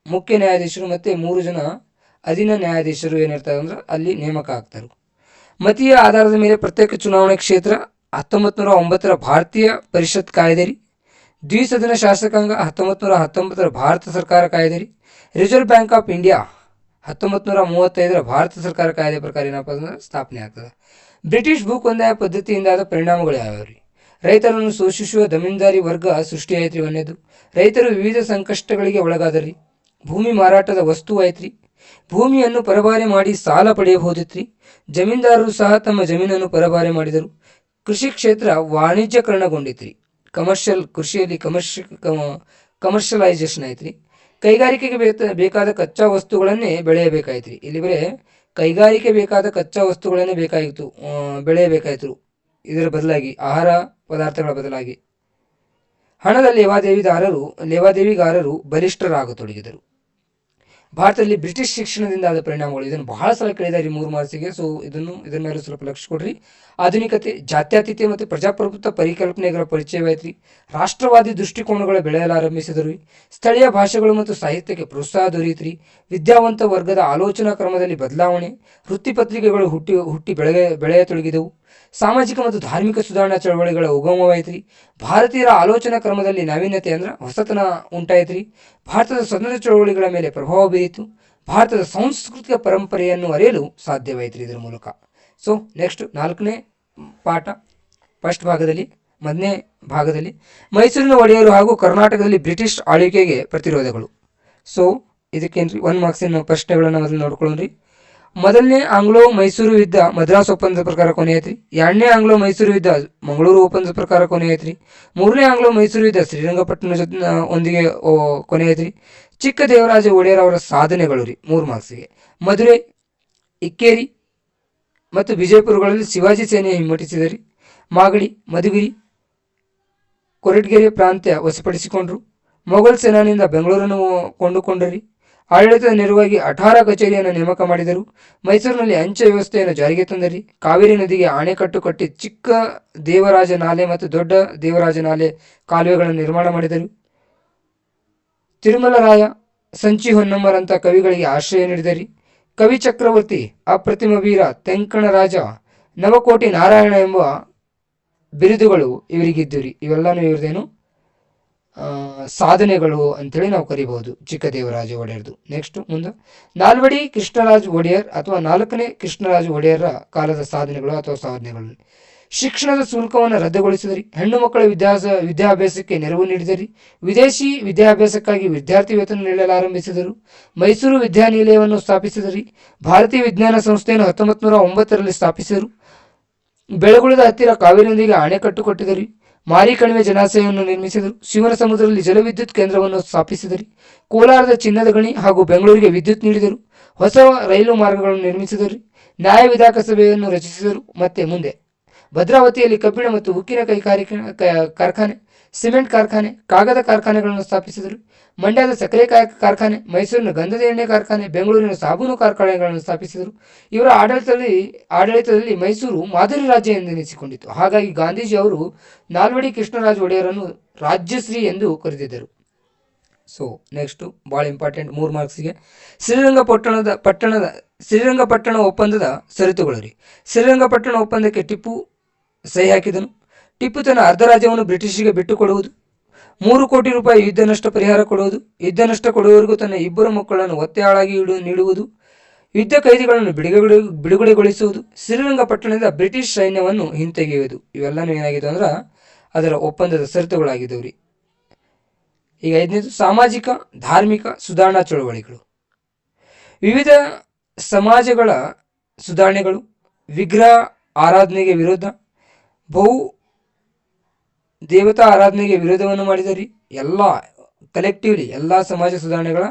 ಮುಖ್ಯ ನ್ಯಾಯಾಧೀಶರು ಮತ್ತು ಮೂರು ಜನ ಅಧೀನ ನ್ಯಾಯಾಧೀಶರು ಏನಿರ್ತಾರೆ ಅಂದ್ರೆ ಅಲ್ಲಿ ನೇಮಕ ಆಗ್ತಾರೆ. ಮತೀಯ ಆಧಾರದ ಮೇಲೆ ಪ್ರತ್ಯೇಕ ಚುನಾವಣೆ ಕ್ಷೇತ್ರ ಹತ್ತೊಂಬತ್ತು ನೂರ ಒಂಬತ್ತರ ಭಾರತೀಯ ಪರಿಷತ್ ಕಾಯ್ದೆರಿ. ದ್ವಿಸದನ ಶಾಸಕಾಂಗ ಹತ್ತೊಂಬತ್ತು ನೂರ ಹತ್ತೊಂಬತ್ತರ ಭಾರತ ಸರ್ಕಾರ ಕಾಯ್ದೆರಿ. ರಿಸರ್ವ್ ಬ್ಯಾಂಕ್ ಆಫ್ ಇಂಡಿಯಾ ಹತ್ತೊಂಬತ್ತು ನೂರ ಮೂವತ್ತೈದರ ಭಾರತ ಸರ್ಕಾರ ಕಾಯ್ದೆ ಪ್ರಕಾರ ಏನಪ್ಪ ಅಂದ್ರೆ ಸ್ಥಾಪನೆ ಆಗ್ತದೆ. ಬ್ರಿಟಿಷ್ ಭೂ ಪದ್ಧತಿಯಿಂದ ಪದ್ಧತಿಯಿಂದಾದ ಪರಿಣಾಮಗಳು ಯಾವ್ಯಾವ ರೈತರನ್ನು ಶೋಷಿಸುವ ಜಮೀನ್ದಾರಿ ವರ್ಗ ಸೃಷ್ಟಿಯಾಯಿತ್ರಿ ಒಂದೇದು. ರೈತರು ವಿವಿಧ ಸಂಕಷ್ಟಗಳಿಗೆ ಒಳಗಾದರಿ. ಭೂಮಿ ಮಾರಾಟದ ವಸ್ತು ಭೂಮಿಯನ್ನು ಪರಭಾರೆ ಮಾಡಿ ಸಾಲ ಪಡೆಯಬಹುದಿತ್ರಿ. ಜಮೀನ್ದಾರರು ಸಹ ತಮ್ಮ ಜಮೀನನ್ನು ಪರಭಾರೆ ಮಾಡಿದರು. ಕೃಷಿ ಕ್ಷೇತ್ರ ವಾಣಿಜ್ಯಕರಣಗೊಂಡಿತ್ರಿ. ಕಮರ್ಷಿಯಲ್ ಕೃಷಿಯಲ್ಲಿ ಕಮರ್ಷಿ ಕಮರ್ಷಿಯಲೈಸೇಷನ್ ಐತ್ರಿ ಕೈಗಾರಿಕೆಗೆ ಬೇಕ ಬೇಕಾದ ಕಚ್ಚಾ ವಸ್ತುಗಳನ್ನೇ ಬೆಳೆಯಬೇಕಾಯ್ತ್ರಿ. ಇಲ್ಲಿ ಬರೇ ಕೈಗಾರಿಕೆ ಬೇಕಾದ ಕಚ್ಚಾ ವಸ್ತುಗಳನ್ನೇ ಬೇಕಾಗಿತ್ತು ಆ, ಬೆಳೆಯಬೇಕಾಯ್ತು ಇದರ ಬದಲಾಗಿ ಆಹಾರ ಪದಾರ್ಥಗಳ ಬದಲಾಗಿ. ಹಣದ ಲೇವಾದೇವಿದಾರರು ಲೇವಾದೇವಿಗಾರರು ಬಲಿಷ್ಠರಾಗತೊಡಗಿದರು. ಭಾರತದಲ್ಲಿ ಬ್ರಿಟಿಷ್ ಶಿಕ್ಷಣದಿಂದ ಆದ ಪರಿಣಾಮಗಳು. ಇದನ್ನು ಬಹಳ ಸಲ ಕೇಳಿದ್ದಾರೆ ಮೂರು ಮಾರ್ಸಿಗೆ ಸೊ ಇದನ್ನು ಇದರ ಮೇಲೆ ಸ್ವಲ್ಪ ಲಕ್ಷ್ಯ ಕೊಡ್ರಿ. ಆಧುನಿಕತೆ, ಜಾತ್ಯಾತೀತ ಮತ್ತು ಪ್ರಜಾಪ್ರಭುತ್ವ ಪರಿಕಲ್ಪನೆಗಳ ಪರಿಚಯವಾಯಿತ್ರಿ ರಾಷ್ಟ್ರವಾದಿ ದೃಷ್ಟಿಕೋನಗಳು ಬೆಳೆಯಲಾರಂಭಿಸಿದರು ಸ್ಥಳೀಯ ಭಾಷೆಗಳು ಮತ್ತು ಸಾಹಿತ್ಯಕ್ಕೆ ಪ್ರೋತ್ಸಾಹ ದೊರೆಯಿತು ವಿದ್ಯಾವಂತ ವರ್ಗದ ಆಲೋಚನಾ ಕ್ರಮದಲ್ಲಿ ಬದಲಾವಣೆ, ವೃತ್ತಿಪತ್ರಿಕೆಗಳು ಹುಟ್ಟಿ ಹುಟ್ಟಿ ಬೆಳೆಯ ಬೆಳೆಯತೊಡಗಿದವು. ಸಾಮಾಜಿಕ ಮತ್ತು ಧಾರ್ಮಿಕ ಸುಧಾರಣಾ ಚಳವಳಿಗಳ ಉಗಮವಾಯ್ತ್ರಿ. ಭಾರತೀಯರ ಆಲೋಚನಾ ಕ್ರಮದಲ್ಲಿ ನಾವೀನ್ಯತೆ ಅಂದ್ರೆ ಹೊಸತನ ಉಂಟಾಯ್ತ್ರಿ. ಭಾರತದ ಸ್ವತಂತ್ರ ಚಳವಳಿಗಳ ಮೇಲೆ ಪ್ರಭಾವ ಬೀರಿತು. ಭಾರತದ ಸಾಂಸ್ಕೃತಿಕ ಪರಂಪರೆಯನ್ನು ಅರಿಯಲು ಸಾಧ್ಯವಾಯಿತು ಇದರ ಮೂಲಕ. ಸೊ ನೆಕ್ಸ್ಟ್ ನಾಲ್ಕನೇ ಪಾಠ ಫಸ್ಟ್ ಭಾಗದಲ್ಲಿ, ಮೊದಲನೇ ಭಾಗದಲ್ಲಿ, ಮೈಸೂರಿನ ಒಡೆಯರು ಹಾಗೂ ಕರ್ನಾಟಕದಲ್ಲಿ ಬ್ರಿಟಿಷ್ ಆಳ್ವಿಕೆಗೆ ಪ್ರತಿರೋಧಗಳು. ಸೊ ಇದಕ್ಕೇನ್ರಿ? ಒನ್ ಮಾರ್ಕ್ಸಿನ ಪ್ರಶ್ನೆಗಳನ್ನು ಮೊದಲು ನೋಡ್ಕೊಳ್ಳೋಣ್ರಿ ಮೊದಲನೇ ಆಂಗ್ಲೋ ಮೈಸೂರು ಯುದ್ಧ ಮದ್ರಾಸ್ ಒಪ್ಪಂದದ ಪ್ರಕಾರ ಕೊನೆಯಾಯ್ತ್ರಿ. ಎರಡನೇ ಆಂಗ್ಲೋ ಮೈಸೂರು ಯುದ್ಧ ಮಂಗಳೂರು ಒಪ್ಪಂದದ ಪ್ರಕಾರ ಕೊನೆಯಾಯ್ತ್ರಿ. ಮೂರನೇ ಆಂಗ್ಲೋ ಮೈಸೂರು ಯುದ್ಧ ಶ್ರೀರಂಗಪಟ್ಟಣ ಜೊತೆ ಒಂದಿಗೆ ಕೊನೆಯಾಯ್ತು ಚಿಕ್ಕ ದೇವರಾಜ ಒಡೆಯರ್ ಅವರ ಸಾಧನೆಗಳು ರೀ, ಮೂರು ಮಾರ್ಕ್ಸಿಗೆ. ಮಧುರೆ, ಇಕ್ಕೇರಿ ಮತ್ತು ವಿಜಯಪುರಗಳಲ್ಲಿ ಶಿವಾಜಿ ಸೇನೆ ಹಿಮ್ಮಟ್ಟಿಸಿದರಿ. ಮಾಗಡಿ, ಮಧುಗಿರಿ, ಕೊರಟಗೆರೆ ಪ್ರಾಂತ್ಯ ವಶಪಡಿಸಿಕೊಂಡ್ರು. ಮೊಘಲ್ ಸೇನಾನಿಂದ ಬೆಂಗಳೂರನ್ನು ಕೊಂಡುಕೊಂಡರಿ. ಆಡಳಿತದ ನೆರವಾಗಿ ಅಠಾರ ಕಚೇರಿಯನ್ನು ನೇಮಕ ಮಾಡಿದರು. ಮೈಸೂರಿನಲ್ಲಿ ಅಂಚೆ ವ್ಯವಸ್ಥೆಯನ್ನು ಜಾರಿಗೆ ತಂದರಿ ಕಾವೇರಿ ನದಿಗೆ ಅಣೆಕಟ್ಟು ಕಟ್ಟಿ ಚಿಕ್ಕ ದೇವರಾಜ ನಾಲೆ ಮತ್ತು ದೊಡ್ಡ ದೇವರಾಜ ನಾಲೆ ಕಾಲುವೆಗಳನ್ನು ನಿರ್ಮಾಣ ಮಾಡಿದರು. ತಿರುಮಲರಾಯ, ಸಂಚಿ ಹೊನ್ನಮ್ಮರಂಥ ಕವಿಗಳಿಗೆ ಆಶ್ರಯ ನೀಡಿದರಿ. ಕವಿ ಚಕ್ರವರ್ತಿ, ಅಪ್ರತಿಮ ವೀರ, ತೆಂಕಣ ರಾಜ, ನವಕೋಟಿ ನಾರಾಯಣ ಎಂಬ ಬಿರುದುಗಳು ಇವರಿಗಿದ್ದುರಿ. ಇವೆಲ್ಲನೂ ಇವ್ರದೇನು? ಸಾಧನೆಗಳು ಅಂತೇಳಿ ನಾವು ಕರಿಬಹುದು. ಚಿಕ್ಕದೇವರಾಜ ಒಡೆಯರ್ದು. ನೆಕ್ಸ್ಟ್ ಮುಂದೆ, ನಾಲ್ವಡಿ ಕೃಷ್ಣರಾಜ ಒಡೆಯರ್ ಅಥವಾ ನಾಲ್ಕನೇ ಕೃಷ್ಣರಾಜ ಒಡೆಯರ ಕಾಲದ ಸಾಧನೆಗಳು ಅಥವಾ ಸಾಧನೆಗಳು. ಶಿಕ್ಷಣದ ಶುಲ್ಕವನ್ನು ರದ್ದುಗೊಳಿಸಿದರಿ. ಹೆಣ್ಣು ಮಕ್ಕಳ ವಿದ್ಯಾಸ, ವಿದ್ಯಾಭ್ಯಾಸಕ್ಕೆ ನೆರವು ನೀಡಿದರಿ. ವಿದೇಶಿ ವಿದ್ಯಾಭ್ಯಾಸಕ್ಕಾಗಿ ವಿದ್ಯಾರ್ಥಿ ವೇತನ ನೀಡಲು ಆರಂಭಿಸಿದರು ಮೈಸೂರು ವಿದ್ಯಾನಿಲಯವನ್ನು ಸ್ಥಾಪಿಸಿದರಿ. ಭಾರತೀಯ ವಿಜ್ಞಾನ ಸಂಸ್ಥೆಯನ್ನು ಹತ್ತೊಂಬತ್ತು ನೂರ ಒಂಬತ್ತರಲ್ಲಿ ಸ್ಥಾಪಿಸಿದರು ಬೆಳಗುಳದ ಹತ್ತಿರ ಕಾವೇರಿ ನದಿಗೆ ಅಣೆಕಟ್ಟು ಕಟ್ಟಿದರು. ಮಾರಿ ಕಣಿವೆ ಜಲಾಶಯವನ್ನು ನಿರ್ಮಿಸಿದರು. ಶಿವನ ಸಮುದ್ರದಲ್ಲಿ ಜಲವಿದ್ಯುತ್ ಕೇಂದ್ರವನ್ನು ಸ್ಥಾಪಿಸಿದರು. ಕೋಲಾರದ ಚಿನ್ನದ ಗಣಿ ಹಾಗೂ ಬೆಂಗಳೂರಿಗೆ ವಿದ್ಯುತ್ ನೀಡಿದರು. ಹೊಸ ರೈಲು ಮಾರ್ಗಗಳನ್ನು ನಿರ್ಮಿಸಿದರು. ನ್ಯಾಯ ವಿಧಾಕ ಸಭೆಯನ್ನು ರಚಿಸಿದರು. ಮತ್ತೆ ಮುಂದೆ ಭದ್ರಾವತಿಯಲ್ಲಿ ಕಬ್ಬಿಣ ಮತ್ತು ಉಕ್ಕಿನ ಕೈಗಾರಿಕೆ ಕಾರ್ಖಾನೆ ಸಿಮೆಂಟ್ ಕಾರ್ಖಾನೆ, ಕಾಗದ ಕಾರ್ಖಾನೆಗಳನ್ನು ಸ್ಥಾಪಿಸಿದರು. ಮಂಡ್ಯದ ಸಕ್ಕರೆ ಕಾರ್ಖಾನೆ, ಮೈಸೂರಿನ ಗಂಧದ ಎಣ್ಣೆ ಕಾರ್ಖಾನೆ, ಬೆಂಗಳೂರಿನ ಸಾಬೂನು ಕಾರ್ಖಾನೆಗಳನ್ನು ಸ್ಥಾಪಿಸಿದರು. ಇವರ ಆಡಳಿತದಲ್ಲಿ ಆಡಳಿತದಲ್ಲಿ ಮೈಸೂರು ಮಾದರಿ ರಾಜ್ಯ ಎಂದೆನಿಸಿಕೊಂಡಿತು ಹಾಗಾಗಿ ಗಾಂಧೀಜಿ ಅವರು ನಾಲ್ವಡಿ ಕೃಷ್ಣರಾಜ ಒಡೆಯರನ್ನು ರಾಜ್ಯಶ್ರೀ ಎಂದು ಕರೆದಿದ್ದರು. ಸೊ ನೆಕ್ಸ್ಟು ಭಾಳ ಇಂಪಾರ್ಟೆಂಟ್ ಮೂರು ಮಾರ್ಕ್ಸಿಗೆ ಶ್ರೀರಂಗಪಟ್ಟಣದ ಪಟ್ಟಣದ ಶ್ರೀರಂಗಪಟ್ಟಣ ಒಪ್ಪಂದದ ಸರಿತುಗಳು ರೀ ಶ್ರೀರಂಗಪಟ್ಟಣ ಒಪ್ಪಂದಕ್ಕೆ ಟಿಪ್ಪು ಸಹಿ ಹಾಕಿದನು. ಟಿಪ್ಪು ತನ್ನ ಅರ್ಧ ರಾಜ್ಯವನ್ನು ಬ್ರಿಟಿಷರಿಗೆ ಬಿಟ್ಟುಕೊಡುವುದು, ಮೂರು ಕೋಟಿ ರೂಪಾಯಿ ಯುದ್ಧ ನಷ್ಟ ಪರಿಹಾರ ಕೊಡುವುದು, ಯುದ್ಧ ನಷ್ಟ ಕೊಡುವವರೆಗೂ ತನ್ನ ಇಬ್ಬರು ಮಕ್ಕಳನ್ನು ಒತ್ತೆಯಾಳಾಗಿ ನೀಡುವುದು, ಯುದ್ಧ ಕೈದಿಗಳನ್ನು ಬಿಡುಗಡೆ, ಬಿಡುಗಡೆಗೊಳಿಸುವುದು ಶ್ರೀರಂಗಪಟ್ಟಣದ ಬ್ರಿಟಿಷ್ ಸೈನ್ಯವನ್ನು ಹಿಂತೆಗೆಯುವುದು, ಇವೆಲ್ಲನೂ ಏನಾಗಿದೆ ಅಂದ್ರೆ ಅದರ ಒಪ್ಪಂದದ ಷರತ್ತುಗಳಾಗಿದ್ದವು ಈಗ ಐದನೇದು, ಸಾಮಾಜಿಕ, ಧಾರ್ಮಿಕ ಸುಧಾರಣಾ ಚಳುವಳಿಗಳು. ವಿವಿಧ ಸಮಾಜಗಳ ಸುಧಾರಣೆಗಳು, ವಿಗ್ರಹ ಆರಾಧನೆಗೆ ವಿರೋಧ ಬಹು ದೇವತಾ ಆರಾಧನೆಗೆ ವಿರೋಧವನ್ನು ಮಾಡಿದರಿ? ಎಲ್ಲ ಕಲೆಕ್ಟಿವ್ಲಿ ಎಲ್ಲ ಸಮಾಜ ಸುಧಾರಣೆಗಳ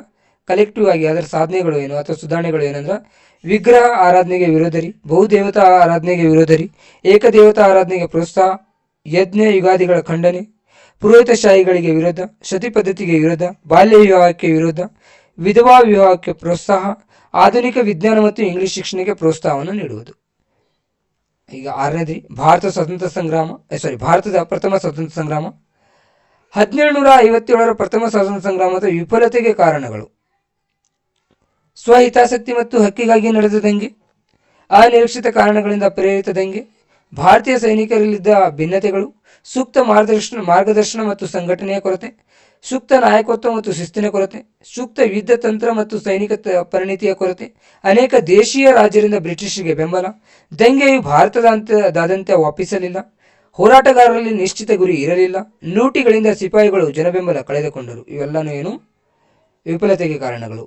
ಕಲೆಕ್ಟಿವ್ ಆಗಿ ಅದರ ಸಾಧನೆಗಳು ಏನು ಅಥವಾ ಸುಧಾರಣೆಗಳು ಏನಂದ್ರೆ ವಿಗ್ರಹ ಆರಾಧನೆಗೆ ವಿರೋಧರಿ, ಬಹುದೇವತಾ ಆರಾಧನೆಗೆ ವಿರೋಧರಿ, ಏಕದೇವತಾ ಆರಾಧನೆಗೆ ಪ್ರೋತ್ಸಾಹ ಯಜ್ಞ ಯುಗಾದಿಗಳ ಖಂಡನೆ, ಪುರೋಹಿತಶಾಹಿಗಳಿಗೆ ವಿರೋಧ, ಶತಿ ಪದ್ಧತಿಗೆ ವಿರೋಧ, ಬಾಲ್ಯ ವಿವಾಹಕ್ಕೆ ವಿರೋಧ, ವಿಧವಾ ವಿವಾಹಕ್ಕೆ ಪ್ರೋತ್ಸಾಹ, ಆಧುನಿಕ ವಿಜ್ಞಾನ ಮತ್ತು ಇಂಗ್ಲಿಷ್ ಶಿಕ್ಷಣಕ್ಕೆ ಪ್ರೋತ್ಸಾಹವನ್ನು ನೀಡುವುದು. ಈಗ ಆರನೇದ್ರಿ, ಭಾರತ ಸ್ವಾತಂತ್ರ್ಯ ಸಂಗ್ರಾಮ ಸಾರಿ ಭಾರತದ ಪ್ರಥಮ ಸ್ವಾತಂತ್ರ್ಯ ಸಂಗ್ರಾಮ. ಹದಿನೇಳುನೂರ ಐವತ್ತೇಳರ ಪ್ರಥಮ ಸ್ವಾತಂತ್ರ್ಯ ಸಂಗ್ರಾಮದ ವಿಫಲತೆಗೆ ಕಾರಣಗಳು. ಸ್ವಹಿತಾಸಕ್ತಿ ಮತ್ತು ಹಕ್ಕಿಗಾಗಿ ನಡೆದ ದಂಗೆ ಅನಿರೀಕ್ಷಿತ ಕಾರಣಗಳಿಂದ ಪ್ರೇರಿತ ದಂಗೆ ಭಾರತೀಯ ಸೈನಿಕರಲ್ಲಿದ್ದ ಭಿನ್ನತೆಗಳು, ಸೂಕ್ತ ಮಾರ್ಗದರ್ಶನ ಮಾರ್ಗದರ್ಶನ ಮತ್ತು ಸಂಘಟನೆಯ ಕೊರತೆ ಸೂಕ್ತ ನಾಯಕತ್ವ ಮತ್ತು ಶಿಸ್ತಿನ ಕೊರತೆ, ಸೂಕ್ತ ಯುದ್ಧ ತಂತ್ರ ಮತ್ತು ಸೈನಿಕ ಪರಿಣಿತಿಯ ಕೊರತೆ, ಅನೇಕ ದೇಶೀಯ ರಾಜರಿಂದ ಬ್ರಿಟಿಷರಿಗೆ ಬೆಂಬಲ, ದಂಗೆಯು ಭಾರತದಾದ್ಯಂತ ವಾಪಿಸಲಿಲ್ಲ ಹೋರಾಟಗಾರರಲ್ಲಿ ನಿಶ್ಚಿತ ಗುರಿ ಇರಲಿಲ್ಲ, ನೂಟಿಗಳಿಂದ ಸಿಪಾಯಿಗಳು ಜನಬೆಂಬಲ ಕಳೆದುಕೊಂಡರು. ಇವೆಲ್ಲನೂ ಏನು? ವಿಫಲತೆಗೆ ಕಾರಣಗಳು.